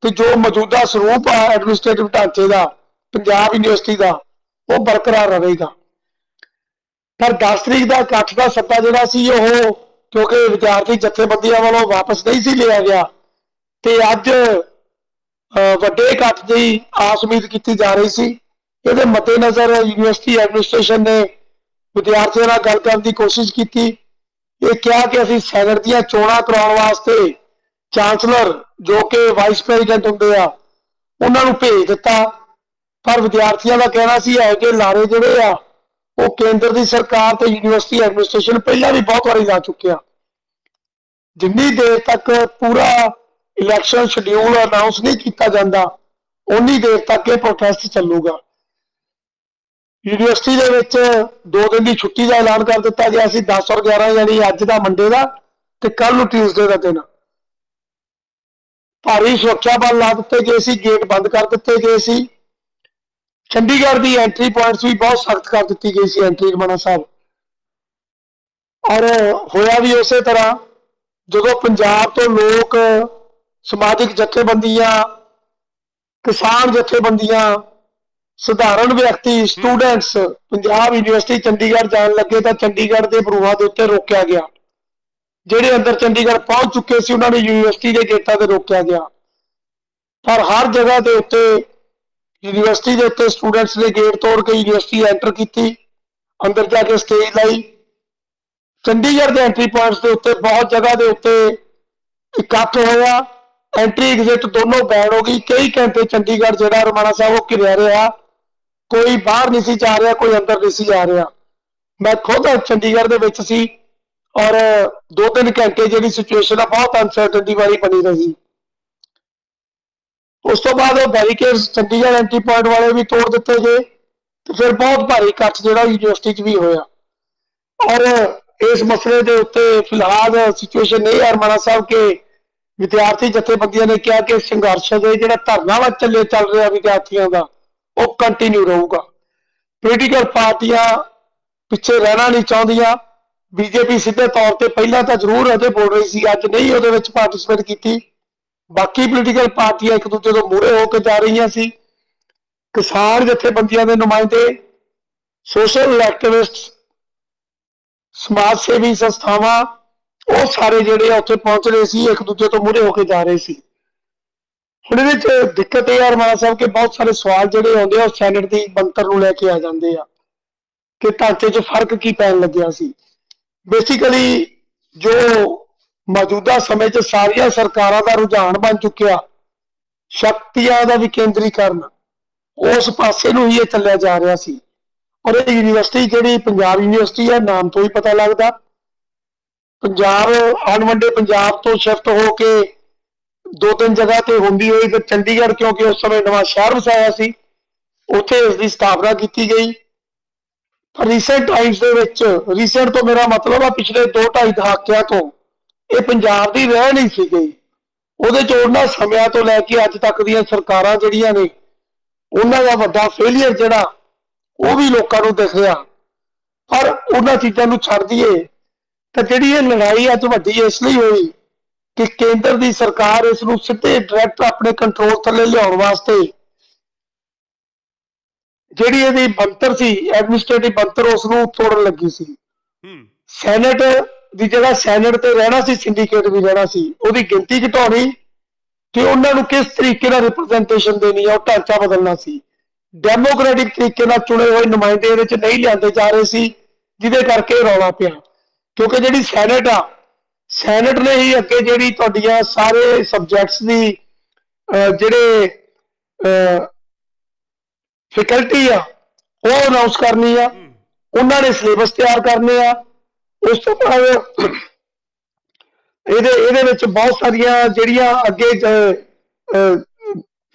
ਤੇ ਜੋ ਮੌਜੂਦਾ ਸਰੂਪ ਆ ਐਡਮਿਨਿਸਟ੍ਰੇਟਿਵ ਢਾਂਚੇ ਦਾ, ਪੰਜਾਬ ਯੂਨੀਵਰਸਿਟੀ ਦਾ, ਉਹ ਬਰਕਰਾਰ ਰਹੇਗਾ। ਪਰ 10 ਤਰੀਕ ਦਾ ਇਕੱਠ ਦਾ ਸੱਦਾ ਜਿਹੜਾ ਸੀ, ਉਹ ਕਿਉਂਕਿ ਵਿਦਿਆਰਥੀ ਜਥੇਬੰਦੀਆਂ ਵੱਲੋਂ ਵਾਪਸ ਨਹੀਂ ਸੀ ਲਿਆ ਗਿਆ, ਤੇ ਅੱਜ ਵੱਡੇ ਇਕੱਠ ਦੀ ਆਸ ਉਮੀਦ ਕੀਤੀ ਜਾ ਰਹੀ ਸੀ। ਇਹਦੇ ਮੱਦੇਨਜ਼ਰ ਯੂਨੀਵਰਸਿਟੀ ਐਡਮਿਨਿਸਟ੍ਰੇਸ਼ਨ ਨੇ ਵਿਦਿਆਰਥੀਆਂ ਨਾਲ ਗੱਲ ਕਰਨ ਦੀ ਕੋਸ਼ਿਸ਼ ਕੀਤੀ। ਇਹ ਕਿਹਾ ਕਿ ਅਸੀਂ ਸੈਨੇਟ ਦੀਆਂ ਚੋਣਾਂ ਕਰਾਉਣ ਵਾਸਤੇ ਚਾਂਸਲਰ ਜੋ ਕਿ ਵਾਈਸ ਪ੍ਰੈਜ਼ੀਡੈਂਟ ਹੁੰਦੇ ਆ, ਉਹਨਾਂ ਨੂੰ ਭੇਜ ਦਿੱਤਾ। ਪਰ ਵਿਦਿਆਰਥੀਆਂ ਦਾ ਕਹਿਣਾ ਸੀ ਹੈ ਕਿ ਲਾਰੇ ਜਿਹੜੇ ਆ, ਉਹ ਕੇਂਦਰ ਦੀ ਸਰਕਾਰ ਤੇ ਯੂਨੀਵਰਸਿਟੀ ਐਡਮਿਨਿਸਟ੍ਰੇਸ਼ਨ ਪਹਿਲਾਂ ਵੀ ਬਹੁਤ ਵਾਰੀ ਲਾ ਚੁੱਕਿਆ ਜਿੰਨੀ ਦੇਰ ਤੱਕ ਪੂਰਾ ਇਲੈਕਸ਼ਨ ਸ਼ਡਿਊਲ ਅਨਾਉਂਸ ਨਹੀਂ ਕੀਤਾ ਜਾਂਦਾ ਉਨੀ ਦੇਰ ਤੱਕ ਇਹ ਪ੍ਰੋਟੈਸਟ ਚੱਲੂਗਾ। ਯੂਨੀਵਰਸਿਟੀ ਦੇ ਵਿੱਚ ਦੋ ਦਿਨ ਦੀ ਛੁੱਟੀ ਦਾ ਐਲਾਨ ਕਰ ਦਿੱਤਾ ਗਿਆ ਸੀ 10 ਔਰ 11 ਯਾਨੀ ਅੱਜ ਦਾ ਮੰਡੇ ਦਾ ਤੇ ਕੱਲ ਨੂੰ ਟਿਊਜ਼ਡੇ ਦਾ ਦਿਨ। ਭਾਰੀ ਸੁਰੱਖਿਆ ਬਲ ਲਾ ਦਿੱਤੇ ਗਏ ਸੀ ਗੇਟ ਬੰਦ ਕਰ ਦਿੱਤੇ ਗਏ ਸੀ। ਚੰਡੀਗੜ੍ਹ ਦੀ ਐਂਟਰੀ ਪੁਆਇੰਟਸ ਵੀ ਬਹੁਤ ਸਖਤ ਕਰ ਦਿੱਤੀ ਗਈ ਸੀ ਐਂਟਰੀ ਰਮਾਣਾ ਸਾਹਿਬ। ਔਰ ਹੋਇਆ ਵੀ ਉਸੇ ਤਰ੍ਹਾਂ, ਜਦੋਂ ਪੰਜਾਬ ਤੋਂ ਲੋਕ ਸਮਾਜਿਕ ਜਥੇਬੰਦੀਆਂ, ਕਿਸਾਨ ਜਥੇਬੰਦੀਆਂ ਸਧਾਰਨ ਵਿਅਕਤੀ ਸਟੂਡੈਂਟਸ ਪੰਜਾਬ ਯੂਨੀਵਰਸਿਟੀ ਚੰਡੀਗੜ੍ਹ ਜਾਣ ਲੱਗੇ ਤਾਂ ਚੰਡੀਗੜ੍ਹ ਦੇ ਬਰੂਹਾਂ ਦੇ ਉੱਤੇ ਰੋਕਿਆ ਗਿਆ। ਜਿਹੜੇ ਅੰਦਰ ਚੰਡੀਗੜ੍ਹ ਪਹੁੰਚ ਚੁੱਕੇ ਸੀ ਉਹਨਾਂ ਨੂੰ ਯੂਨੀਵਰਸਿਟੀ ਦੇ ਗੇਟਾਂ ਤੇ ਰੋਕਿਆ ਗਿਆ। ਪਰ ਹਰ ਜਗ੍ਹਾ ਦੇ ਉੱਤੇ ਯੂਨੀਵਰਸਿਟੀ ਦੇ ਉੱਤੇ ਸਟੂਡੈਂਟਸ ਨੇ ਗੇਟ ਤੋੜ ਕੇ ਯੂਨੀਵਰਸਿਟੀ ਐਂਟਰ ਕੀਤੀ। ਅੰਦਰ ਜਾ ਕੇ ਸਟੇਜ ਲਾਈ। ਚੰਡੀਗੜ੍ਹ ਦੇ ਐਂਟਰੀ ਪੁਆਇੰਟਸ ਦੇ ਉੱਤੇ ਬਹੁਤ ਜਗ੍ਹਾ ਦੇ ਉੱਤੇ ਇਕੱਠ ਹੋਇਆ। ਐਂਟਰੀ ਐਗਜ਼ਿਟ ਦੋਨੋਂ ਬੈਨ ਹੋ ਗਈ। ਕਈ ਘੰਟੇ ਚੰਡੀਗੜ੍ਹ ਜਿਹੜਾ ਰਮਾਣਾ ਸਾਹਿਬ ਉਹ ਘਿਰਿਆ ਰਿਹਾ। ਕੋਈ ਬਾਹਰ ਨਹੀਂ ਸੀ ਜਾ ਰਿਹਾ, ਕੋਈ ਅੰਦਰ ਨਹੀਂ ਸੀ ਜਾ ਰਿਹਾ। ਮੈਂ ਖੁਦ ਚੰਡੀਗੜ੍ਹ ਦੇ ਵਿੱਚ ਸੀ ਔਰ ਦੋ ਤਿੰਨ ਘੰਟੇ ਜਿਹੜੀ ਸਿਚੁਏਸ਼ਨ ਆ, ਬਹੁਤ ਅਨਸਰਟਨਟੀ ਵਾਲੀ ਬਣੀ ਰਹੀ। ਉਸ ਤੋਂ ਬਾਅਦ ਉਹ ਬੈਰੀਕੇਡਸ ਚੰਡੀਗੜ੍ਹ ਐਂਟੀ ਪੁਆਇੰਟ ਵਾਲੇ ਵੀ ਤੋੜ ਦਿੱਤੇ ਗਏ ਤੇ ਫਿਰ ਬਹੁਤ ਭਾਰੀ ਇਕੱਠ ਜਿਹੜਾ ਯੂਨੀਵਰਸਿਟੀ 'ਚ ਵੀ ਹੋਇਆ। ਔਰ ਇਸ ਮਸਲੇ ਦੇ ਉੱਤੇ ਫਿਲਹਾਲ ਸਿਚੁਏਸ਼ਨ ਇਹ ਹੈ। ਸਾਹਿਬ ਕਿ ਵਿਦਿਆਰਥੀ ਜਥੇਬੰਦੀਆਂ ਨੇ ਕਿਹਾ ਕਿ ਸੰਘਰਸ਼ ਦੇ ਜਿਹੜਾ ਧਰਨਾ ਵਾ ਚੱਲੇ ਚੱਲ ਰਿਹਾ ਵਿਦਿਆਰਥੀਆਂ ਦਾ ਉਹ ਕੰਟੀਨਿਊ ਰਹੂਗਾ। ਪੋਲੀਟੀਕਲ ਪਾਰਟੀਆਂ ਪਿੱਛੇ ਰਹਿਣਾ ਨਹੀਂ ਚਾਹੁੰਦੀਆਂ। ਬੀਜੇਪੀ ਸਿੱਧੇ ਤੌਰ ਤੇ ਪਹਿਲਾਂ ਤਾਂ ਜ਼ਰੂਰ ਉਹਦੇ ਬੋਲ ਰਹੀ ਸੀ, ਅੱਜ ਨਹੀਂ ਉਹਦੇ ਵਿੱਚ ਪਾਰਟਿਸਿਪੇਟ ਕੀਤੀ। ਬਾਕੀ ਪੋਲੀਟੀਕਲ ਪਾਰਟੀਆਂ ਇੱਕ ਦੂਜੇ ਤੋਂ ਮੂਹਰੇ ਹੋ ਕੇ ਜਾ ਰਹੀਆਂ ਸੀ। ਕਿਸਾਨ ਜਥੇਬੰਦੀਆਂ ਦੇ ਨੁਮਾਇੰਦੇ ਸੋਸ਼ਲ ਐਕਟਿਵਿਸਟ ਸਮਾਜ ਸੇਵੀ ਸੰਸਥਾਵਾਂ, ਉਹ ਸਾਰੇ ਜਿਹੜੇ ਆ ਉੱਥੇ ਪਹੁੰਚ ਰਹੇ ਸੀ, ਇੱਕ ਦੂਜੇ ਤੋਂ ਮੂਹਰੇ ਹੋ ਕੇ ਜਾ ਰਹੇ ਸੀ। ਹੁਣ ਇਹਦੇ ਚ ਦਿੱਕਤ ਇਹ ਆ ਰਮਾਨ ਸਾਹਿਬ ਕਿ ਬਹੁਤ ਸਾਰੇ ਸਵਾਲ ਜਿਹੜੇ ਆਉਂਦੇ ਆ, ਉਹ ਸੈਨੇਟ ਦੀ ਬੰਤਰ ਨੂੰ ਲੈ ਕੇ ਆ ਜਾਂਦੇ ਆ ਕਿ ਢਾਂਚੇ 'ਚ ਫ਼ਰਕ ਕੀ ਪੈਣ ਲੱਗਿਆ ਸੀ। ਬੇਸਿਕਲੀ ਜੋ ਮੌਜੂਦਾ ਸਮੇਂ 'ਚ ਸਾਰੀਆਂ ਸਰਕਾਰਾਂ ਦਾ ਰੁਝਾਨ ਬਣ ਚੁੱਕਿਆ, ਸ਼ਕਤੀਆਂ ਦਾ ਵਿਕੇਂਦਰੀਕਰਨ, ਉਸ ਪਾਸੇ ਨੂੰ ਹੀ ਇਹ ਚੱਲਿਆ ਜਾ ਰਿਹਾ ਸੀ। ਔਰ ਇਹ ਯੂਨੀਵਰਸਿਟੀ ਜਿਹੜੀ ਪੰਜਾਬ ਯੂਨੀਵਰਸਿਟੀ ਹੈ ਨਾਮ ਤੋਂ ਹੀ ਪਤਾ ਲੱਗਦਾ। ਪੰਜਾਬ, ਅਣਵੰਡੇ ਪੰਜਾਬ ਤੋਂ ਸ਼ਿਫਟ ਹੋ ਕੇ ਦੋ ਤਿੰਨ ਜਗ੍ਹਾ ਤੇ ਹੁੰਦੀ ਹੋਈ ਤੇ ਚੰਡੀਗੜ੍ਹ ਕਿਉਂਕਿ ਉਸ ਸਮੇਂ ਨਵਾਂ ਸ਼ਹਿਰ ਵਸਾਇਆ ਸੀ, ਉੱਥੇ ਇਸ ਦੀ ਸਥਾਪਨਾ ਕੀਤੀ ਗਈ। ਰੀਸੈਂਟ ਟਾਈਮਸ ਦੇ ਵਿੱਚ ਰੀਸੈਂਟ ਤੋਂ ਮੇਰਾ ਮਤਲਬ ਆ ਪਿਛਲੇ 2.5 ਦਹਾਕਿਆਂ ਤੋਂ ਇਹ ਪੰਜਾਬ ਦੀ ਰਹਿ ਨਹੀਂ ਸੀ ਗਈ। ਉਹਦੇ ਚ ਉਹਨਾਂ ਸਮਿਆਂ ਤੋਂ ਲੈ ਕੇ ਅੱਜ ਤੱਕ ਦੀਆਂ ਸਰਕਾਰਾਂ ਜਿਹੜੀਆਂ ਨੇ, ਉਹਨਾਂ ਦਾ ਵੱਡਾ ਫੇਲਿਅਰ ਜਿਹੜਾ, ਉਹ ਵੀ ਲੋਕਾਂ ਨੂੰ ਦਿਖ ਪਰ ਉਹਨਾਂ ਚੀਜ਼ਾਂ ਨੂੰ ਛੱਡ ਦਈਏ, ਤਾਂ ਜਿਹੜੀ ਇਹ ਲੜਾਈ ਅੱਜ ਵੱਡੀ ਇਸ ਲਈ ਹੋਈ ਕਿ ਕੇਂਦਰ ਦੀ ਸਰਕਾਰ ਇਸ ਨੂੰ ਸਿੱਧੇ ਡਾਇਰੈਕਟ ਆਪਣੇ ਕੰਟਰੋਲ ਥੱਲੇ ਲਿਆਉਣ ਵਾਸਤੇ ਜਿਹੜੀ ਇਹਦੀ ਬੰਤਰ ਸੀ ਐਡਮਿਨਿਸਟ੍ਰੇਟਿਵ ਬੰਤਰ ਉਸ ਨੂੰ ਤੋੜਨ ਲੱਗੀ ਸੀ। ਸੈਨੇਟ ਦੀ ਜਗ੍ਹਾ ਸੈਨੇਟ ਤੇ ਰਹਿਣਾ ਸੀ ਸਿੰਡੀਕੇਟ ਵੀ ਰਹਿਣਾ ਸੀ ਉਹਦੀ ਗਿਣਤੀ ਘਟਾਉਣੀ ਤੇ ਉਹਨਾਂ ਨੂੰ ਕਿਸ ਤਰੀਕੇ ਨਾਲ ਰਿਪਰੈਜ਼ੈਂਟੇਸ਼ਨ ਦੇਣੀ ਆ ਉਹ ਢਾਂਚਾ ਬਦਲਣਾ ਸੀ। ਡੈਮੋਕ੍ਰੈਟਿਕ ਤਰੀਕੇ ਨਾਲ ਚੁਣੇ ਹੋਏ ਨੁਮਾਇੰਦੇ ਇਹਦੇ ਚ ਨਹੀਂ ਲਿਆਂਦੇ ਜਾ ਰਹੇ ਸੀ ਜਿਹਦੇ ਕਰਕੇ ਰੌਲਾ ਪਿਆ। ਕਿਉਂਕਿ ਜਿਹੜੀ ਸੈਨੇਟ ਆ ਸੈਨੇਟ ਨੇ ਹੀ ਅੱਗੇ ਜਿਹੜੀ ਤੁਹਾਡੀਆਂ ਸਾਰੇ ਸਬਜੈਕਟਸ ਦੀ ਜਿਹੜੇ ਫੈਕਲਟੀ ਆ ਉਹ ਅਨਾਉਂਸ ਕਰਨੀ ਆ। ਉਹਨਾਂ ਨੇ ਸਿਲੇਬਸ ਤਿਆਰ ਕਰਨੇ ਆ। ਉਸ ਤੋਂ ਬਾਅਦ ਇਹਦੇ ਇਹਦੇ ਵਿੱਚ ਬਹੁਤ ਸਾਰੀਆਂ ਜਿਹੜੀਆਂ ਅੱਗੇ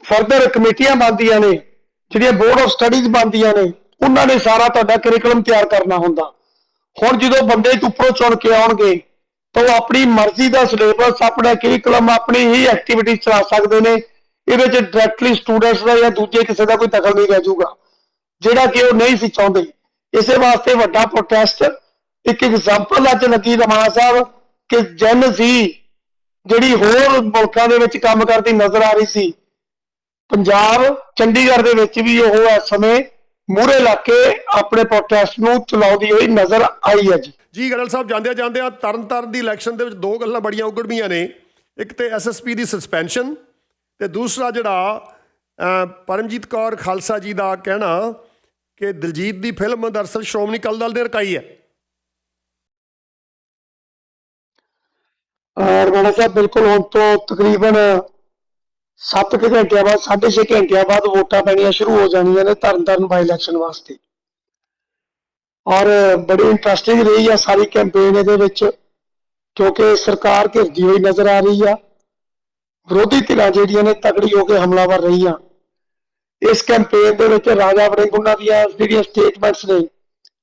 ਫਰਦਰ ਕਮੇਟੀਆਂ ਬਣਦੀਆਂ ਨੇ ਜਿਹੜੀਆਂ ਬੋਰਡ ਆਫ ਸਟੱਡੀਜ਼ ਬਣਦੀਆਂ ਨੇ ਉਹਨਾਂ ਨੇ ਸਾਰਾ ਤੁਹਾਡਾ ਕਰਿਕੂਲਮ ਤਿਆਰ ਕਰਨਾ ਹੁੰਦਾ। ਹੁਣ ਜਦੋਂ ਬੰਦੇ ਉੱਪਰੋਂ ਚੁਣ ਕੇ ਆਉਣਗੇ ਤਾਂ ਉਹ ਆਪਣੀ ਮਰਜ਼ੀ ਦਾ ਸਿਲੇਬਸ ਆਪਣਾ ਕਰਿਕੂਲਮ ਆਪਣੀ ਹੀ ਐਕਟੀਵਿਟੀ ਚਲਾ ਸਕਦੇ ਨੇ। ਇਹਦੇ ਵਿੱਚ ਡਾਇਰੈਕਟਲੀ ਸਟੂਡੈਂਟਸ ਦਾ ਜਾਂ ਦੂਜੇ ਕਿਸੇ ਦਾ ਕੋਈ ਦਖਲ ਨਹੀਂ ਰਹਿ ਜਾਊਗਾ। ਜਿਹੜਾ ਕਿ ਉਹ ਨਹੀਂ ਸੀ ਚਾਹੁੰਦੇ। ਇਸੇ ਵਾਸਤੇ ਵੱਡਾ ਪ੍ਰੋਟੈਸਟ ਇੱਕ ਐਗਜ਼ਾਮਪਲ ਅੱਜ ਲੱਗੀ ਰਮਾਣਾ ਸਾਹਿਬ ਕਿ ਜਨ ਸੀ ਜਿਹੜੀ ਹੋਰ ਮੁਲਕਾਂ ਦੇ ਵਿੱਚ ਕੰਮ ਕਰਦੀ ਨਜ਼ਰ ਆ ਰਹੀ ਸੀ, ਪੰਜਾਬ, ਚੰਡੀਗੜ੍ਹ ਦੇ ਵਿੱਚ ਵੀ ਉਹ ਇਸ ਸਮੇਂ ਮੂਹਰੇ ਲੱਗ ਕੇ ਆਪਣੇ ਪ੍ਰੋਟੈਸਟ ਨੂੰ ਚਲਾਉਂਦੀ ਹੋਈ ਨਜ਼ਰ ਆਈ ਹੈ ਜੀ। ਜੀ ਗਰਲ ਸਾਹਿਬ ਜਾਂਦੇ ਜਾਂਦੇ ਆ ਤਰਨਤਾਰਨ ਦੀ ਇਲੈਕਸ਼ਨ ਦੇ ਵਿੱਚ ਦੋ ਗੱਲਾਂ ਬੜੀਆਂ ਉਗੜਵੀਆਂ ਨੇ। ਇੱਕ ਤੇ ਐਸਐਸਪੀ ਦੀ ਸਸਪੈਂਸ਼ਨ ਤੇ ਦੂਸਰਾ ਜਿਹੜਾ ਪਰਮਜੀਤ ਕੌਰ ਖਾਲਸਾ ਜੀ ਦਾ ਕਹਿਣਾ ਕਿ ਦਿਲਜੀਤ ਦੀ ਫਿਲਮ ਦਰਅਸਲ ਸ਼੍ਰੋਮਣੀ ਅਕਾਲੀ ਦਲ ਦੇ ਰਕਾਈ ਹੈ। ਰਮਾਣਾ ਸਾਹਿਬ, ਬਿਲਕੁਲ ਹੁਣ ਤੋਂ ਤਕਰੀਬਨ 7 ਕੁ ਘੰਟਿਆਂ ਬਾਅਦ 6.5 ਘੰਟਿਆਂ ਬਾਅਦ ਵੋਟਾਂ ਪੈਣੀਆਂ ਸ਼ੁਰੂ ਹੋ ਜਾਣੀਆਂ ਨੇ ਤਰਨਤਾਰਨ ਬਾਈ ਇਲੈਕਸ਼ਨ ਵਾਸਤੇ। ਔਰ ਬੜੀ ਇੰਟਰਸਟਿੰਗ ਰਹੀ ਆ ਸਾਰੀ ਕੈਂਪੇਨ ਇਹਦੇ ਵਿੱਚ, ਕਿਉਂਕਿ ਸਰਕਾਰ ਘਿਰਦੀ ਹੋਈ ਨਜ਼ਰ ਆ ਰਹੀ ਆ। ਵਿਰੋਧੀ ਧਿਰਾਂ ਜਿਹੜੀਆਂ ਨੇ ਤਕੜੀ ਹੋ ਕੇ ਹਮਲਾਵਰ ਰਹੀਆਂ। ਇਸ ਕੈਂਪੇਨ ਦੇ ਵਿੱਚ ਰਾਜਾ ਵੜਿੰਗ ਉਹਨਾਂ ਦੀਆਂ ਜਿਹੜੀਆਂ ਸਟੇਟਮੈਂਟਸ ਨੇ,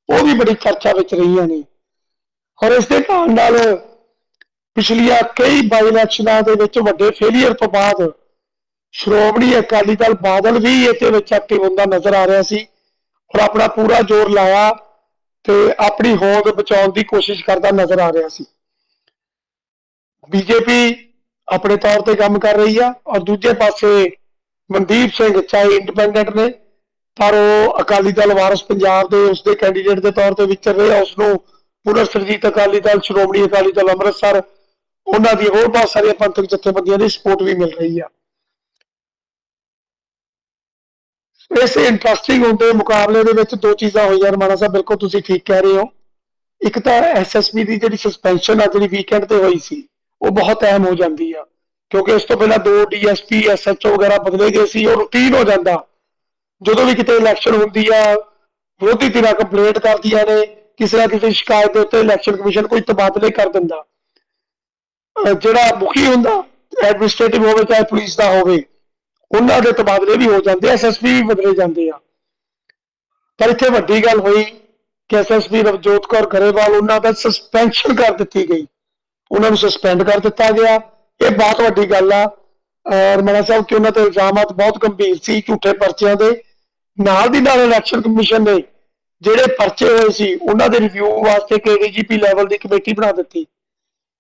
ਉਹ ਵੀ ਬੜੀ ਚਰਚਾ ਵਿੱਚ ਰਹੀਆਂ ਨੇ। ਔਰ ਇਸ ਦੇ ਨਾਲ ਨਾਲ ਪਿਛਲੀਆਂ ਕਈ ਬਾਈ ਇਲੈਕਸ਼ਨਾਂ ਦੇ ਵਿੱਚ ਵੱਡੇ ਫੇਲੀਅਰ ਤੋਂ ਬਾਅਦ ਸ਼੍ਰੋਮਣੀ ਅਕਾਲੀ ਦਲ ਬਾਦਲ ਵੀ ਇਹਦੇ ਵਿੱਚ ਐਕਟਿਵ ਹੁੰਦਾ ਨਜ਼ਰ ਆ ਰਿਹਾ ਸੀ। ਔਰ ਆਪਣਾ ਪੂਰਾ ਜ਼ੋਰ ਲਾਇਆ ਤੇ ਆਪਣੀ ਹੋਂਦ ਬਚਾਉਣ ਦੀ ਕੋਸ਼ਿਸ਼ ਕਰਦਾ ਨਜ਼ਰ ਆ ਰਿਹਾ ਸੀ। ਬੀਜੇਪੀ ਆਪਣੇ ਤੌਰ ਤੇ ਕੰਮ ਕਰ ਰਹੀ ਆ ਔਰ ਦੂਜੇ ਪਾਸੇ ਮਨਦੀਪ ਸਿੰਘ ਚਾਹੇ ਇੰਡੀਪੈਂਡੈਂਟ ਨੇ, ਪਰ ਉਹ ਅਕਾਲੀ ਦਲ ਵਾਰਸ ਪੰਜਾਬ ਦੇ ਉਸਦੇ ਕੈਂਡੀਡੇਟ ਦੇ ਤੌਰ ਤੇ ਵਿਚਰ ਰਹੇ ਆ ਉਸ ਨੂੰ ਪੁਨਰ ਸਰਜੀਤ ਅਕਾਲੀ ਦਲ, ਸ਼੍ਰੋਮਣੀ ਅਕਾਲੀ ਦਲ ਅੰਮ੍ਰਿਤਸਰ, ਉਹਨਾਂ ਦੀ ਹੋਰ ਬਹੁਤ ਸਾਰੀਆਂ ਪੰਥਕ ਜਥੇਬੰਦੀਆਂ ਦੀ ਸਪੋਰਟ ਵੀ ਮਿਲ ਰਹੀ ਆ। ਇਸ ਇੰਟਰਸਟਿੰਗ ਹੁੰਦੇ ਮੁਕਾਬਲੇ ਦੇ ਵਿੱਚ ਦੋ ਚੀਜ਼ਾਂ ਹੋਈਆਂ ਰਮਾਣਾ ਸਾਹਿਬ, ਬਿਲਕੁਲ ਤੁਸੀਂ ਠੀਕ ਕਹਿ ਰਹੇ ਹੋ। ਇੱਕ ਤਾਂ ਐਸਐਸਪੀ ਦੀ ਜਿਹੜੀ ਸਸਪੈਂਸ਼ਨ ਆ, ਜਿਹੜੀ ਵੀਕਐਂਡ ਤੇ ਹੋਈ ਸੀ, ਉਹ ਬਹੁਤ ਅਹਿਮ ਹੋ ਜਾਂਦੀ ਆ। ਕਿਉਂਕਿ ਇਸ ਤੋਂ ਪਹਿਲਾਂ ਦੋ ਡੀਐਸਪੀ ਐਸਐਚਓ ਵਗੈਰਾ ਬਦਲੇ ਗਏ ਸੀ, ਉਹ ਰੂਟੀਨ ਹੋ ਜਾਂਦਾ। ਜਦੋਂ ਵੀ ਕਿਤੇ ਇਲੈਕਸ਼ਨ ਹੁੰਦੀ ਆ, ਵਿਰੋਧੀ ਧਿਰਾਂ ਕੰਪਲੇਂਟ ਕਰਦੀਆਂ ਨੇ, ਕਿਸੇ ਨਾ ਕਿਸੇ ਸ਼ਿਕਾਇਤ ਦੇ ਉੱਤੇ ਇਲੈਕਸ਼ਨ ਕਮਿਸ਼ਨ ਕੋਈ ਤਬਾਦਲੇ ਕਰ ਦਿੰਦਾ। ਜਿਹੜਾ ਮੁਖੀ ਹੁੰਦਾ ਐਡਮਿਨਿਸਟ੍ਰੇਟਿਵ ਹੋਵੇ, ਚਾਹੇ ਪੁਲਿਸ ਦਾ ਹੋਵੇ ਉਹਨਾਂ ਦੇ ਤਬਾਦਲੇ ਵੀ ਹੋ ਜਾਂਦੇ ਐਸਐਸਪੀ ਵੀ ਬਦਲੇ ਜਾਂਦੇ ਆ। ਪਰ ਇੱਥੇ ਵੱਡੀ ਗੱਲ ਹੋਈ ਕਿ ਐਸਐਸਪੀ ਰਵਜੋਤ ਕੌਰ ਗਰੇਵਾਲ ਉਹਨਾਂ ਦਾ ਸਸਪੈਂਸ਼ਨ ਕਰ ਦਿੱਤੀ ਗਈ। ਉਹਨਾਂ ਨੂੰ ਸਸਪੈਂਡ ਕਰ ਦਿੱਤਾ ਗਿਆ। ਇਹ ਬਹੁਤ ਵੱਡੀ ਗੱਲ ਆ। ਰਮਣਾ ਸਾਹਿਬ ਕਿ ਉਹਨਾਂ ਤੇ ਇਲਜ਼ਾਮਾਤ ਬਹੁਤ ਗੰਭੀਰ ਸੀ ਝੂਠੇ ਪਰਚਿਆਂ ਦੇ। ਨਾਲ ਦੀ ਨਾਲ ਇਲੈਕਸ਼ਨ ਕਮਿਸ਼ਨ ਨੇ ਜਿਹੜੇ ਪਰਚੇ ਹੋਏ ਸੀ ਉਹਨਾਂ ਦੇ ਰਿਵਿਊ ਵਾਸਤੇ ਕਿ ਡੀਜੀਪੀ ਲੈਵਲ ਦੀ ਕਮੇਟੀ ਬਣਾ ਦਿੱਤੀ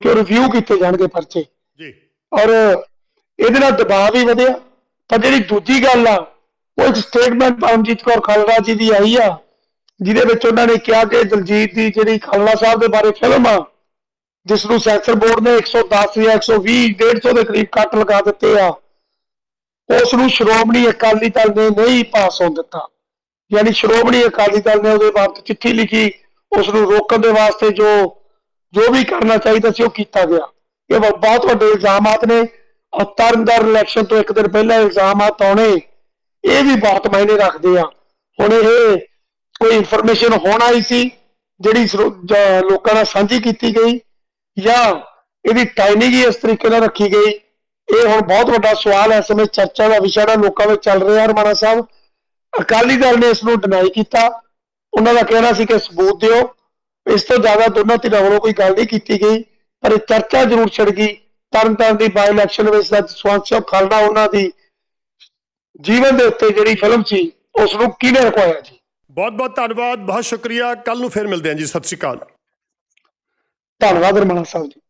ਕਿ ਰਿਵਿਊ ਕੀਤੇ ਜਾਣਗੇ ਪਰਚੇ। ਜੀ। ਔਰ ਇਹਦੇ ਨਾਲ ਦਬਾਅ ਵੀ ਵਧਿਆ। ਪਰ ਜਿਹੜੀ ਦੂਜੀ ਗੱਲ ਆ, ਉਹ ਇੱਕ ਸਟੇਟਮੈਂਟ ਪਰਮਜੀਤ ਕੌਰ ਖਾਲੜਾ ਜੀ ਦੀ ਆਈ ਆ, ਜਿਹਦੇ ਵਿੱਚ ਉਹਨਾਂ ਨੇ ਕਿਹਾ ਕਿ ਦਲਜੀਤ ਦੀ ਜਿਹੜੀ ਖਾਲੜਾ ਸਾਹਿਬ ਦੇ ਬਾਰੇ ਫਿਲਮ ਆ ਜਿਸ ਨੂੰ ਸੈਂਸਰ ਬੋਰਡ ਨੇ 110 ਜਾਂ 120 150 ਦੇ ਕਰੀਬ ਕੱਟ ਲਗਾ ਦਿੱਤੇ ਆ ਉਸ ਨੂੰ ਸ਼੍ਰੋਮਣੀ ਅਕਾਲੀ ਦਲ ਨੇ ਨਹੀਂ ਪਾਸ ਹੋਣ ਦਿੱਤਾ। ਯਾਨੀ ਸ਼੍ਰੋਮਣੀ ਅਕਾਲੀ ਦਲ ਨੇ ਉਹਦੇ ਬਾਬਤ ਚਿੱਠੀ ਲਿਖੀ ਉਸ ਨੂੰ ਰੋਕਣ ਦੇ ਵਾਸਤੇ ਜੋ ਜੋ ਵੀ ਕਰਨਾ ਚਾਹੀਦਾ ਸੀ ਉਹ ਕੀਤਾ ਗਿਆ। ਇਹ ਬਹੁਤ ਵੱਡੇ ਇਲਜ਼ਾਮਾਤ ਨੇ। ਤਰਨਦਰ ਇਲੈਕਸ਼ਨ ਤੋਂ ਇੱਕ ਦਿਨ ਪਹਿਲਾਂ ਇਲਜ਼ਾਮਾਤ ਆਉਣੇ ਇਹ ਵੀ ਬਹੁਤ ਮਾਇਨੇ ਰੱਖਦੇ ਆ। ਹੁਣ ਇਹ ਕੋਈ ਇਨਫੋਰਮੇਸ਼ਨ ਹੋਣ ਆਈ ਸੀ, ਜਿਹੜੀ ਲੋਕਾਂ ਨਾਲ ਸਾਂਝੀ ਕੀਤੀ ਗਈ, ਜਾਂ ਇਹਦੀ ਟਾਈਮਿੰਗ ਹੀ ਇਸ ਤਰੀਕੇ ਨਾਲ ਰੱਖੀ ਗਈ। ਇਹ ਹੁਣ ਬਹੁਤ ਵੱਡਾ ਸਵਾਲ ਹੈ, ਇਸ ਸਮੇਂ ਚਰਚਾ ਦਾ ਵਿਸ਼ਾ ਜਿਹੜਾ ਲੋਕਾਂ ਵਿੱਚ ਚੱਲ ਰਿਹਾ ਰਮਾਣਾ ਸਾਹਿਬ। ਅਕਾਲੀ ਦਲ ਨੇ ਇਸ ਨੂੰ ਡਿਨਾਈ ਕੀਤਾ। ਉਹਨਾਂ ਦਾ ਕਹਿਣਾ ਸੀ ਕਿ ਸਬੂਤ ਦਿਓ। ਇਸ ਤੋਂ ਜ਼ਿਆਦਾ ਦੋਨਾਂ ਧਿਰਾਂ ਵੱਲੋਂ ਕੋਈ ਗੱਲ ਨਹੀਂ ਕੀਤੀ ਗਈ, ਪਰ ਇਹ ਚਰਚਾ ਜ਼ਰੂਰ ਛਿੜ ਗਈ। ਤਰਨ ਤਾਰਨ ਦੀ ਬਾਈ ਇਲੈਕਸ਼ਨ ਵਿੱਚ ਦਾ ਜਸਵੰਤ ਸਿੰਘ ਖਾਲੜਾ ਉਹਨਾਂ ਦੀ ਜੀਵਨ ਦੇ ਉੱਤੇ ਜਿਹੜੀ ਫਿਲਮ ਸੀ ਉਸ ਨੂੰ ਕਿਹਨੇ ਰਖਵਾਇਆ ਜੀ? ਬਹੁਤ ਬਹੁਤ ਧੰਨਵਾਦ ਬਹੁਤ ਸ਼ੁਕਰੀਆ। ਕੱਲ ਨੂੰ ਫਿਰ ਮਿਲਦੇ ਹਾਂ ਜੀ। ਸਤਿ ਸ਼੍ਰੀ ਅਕਾਲ। ਧੰਨਵਾਦ ਰਮਣਾ ਸਾਹਿਬ ਜੀ।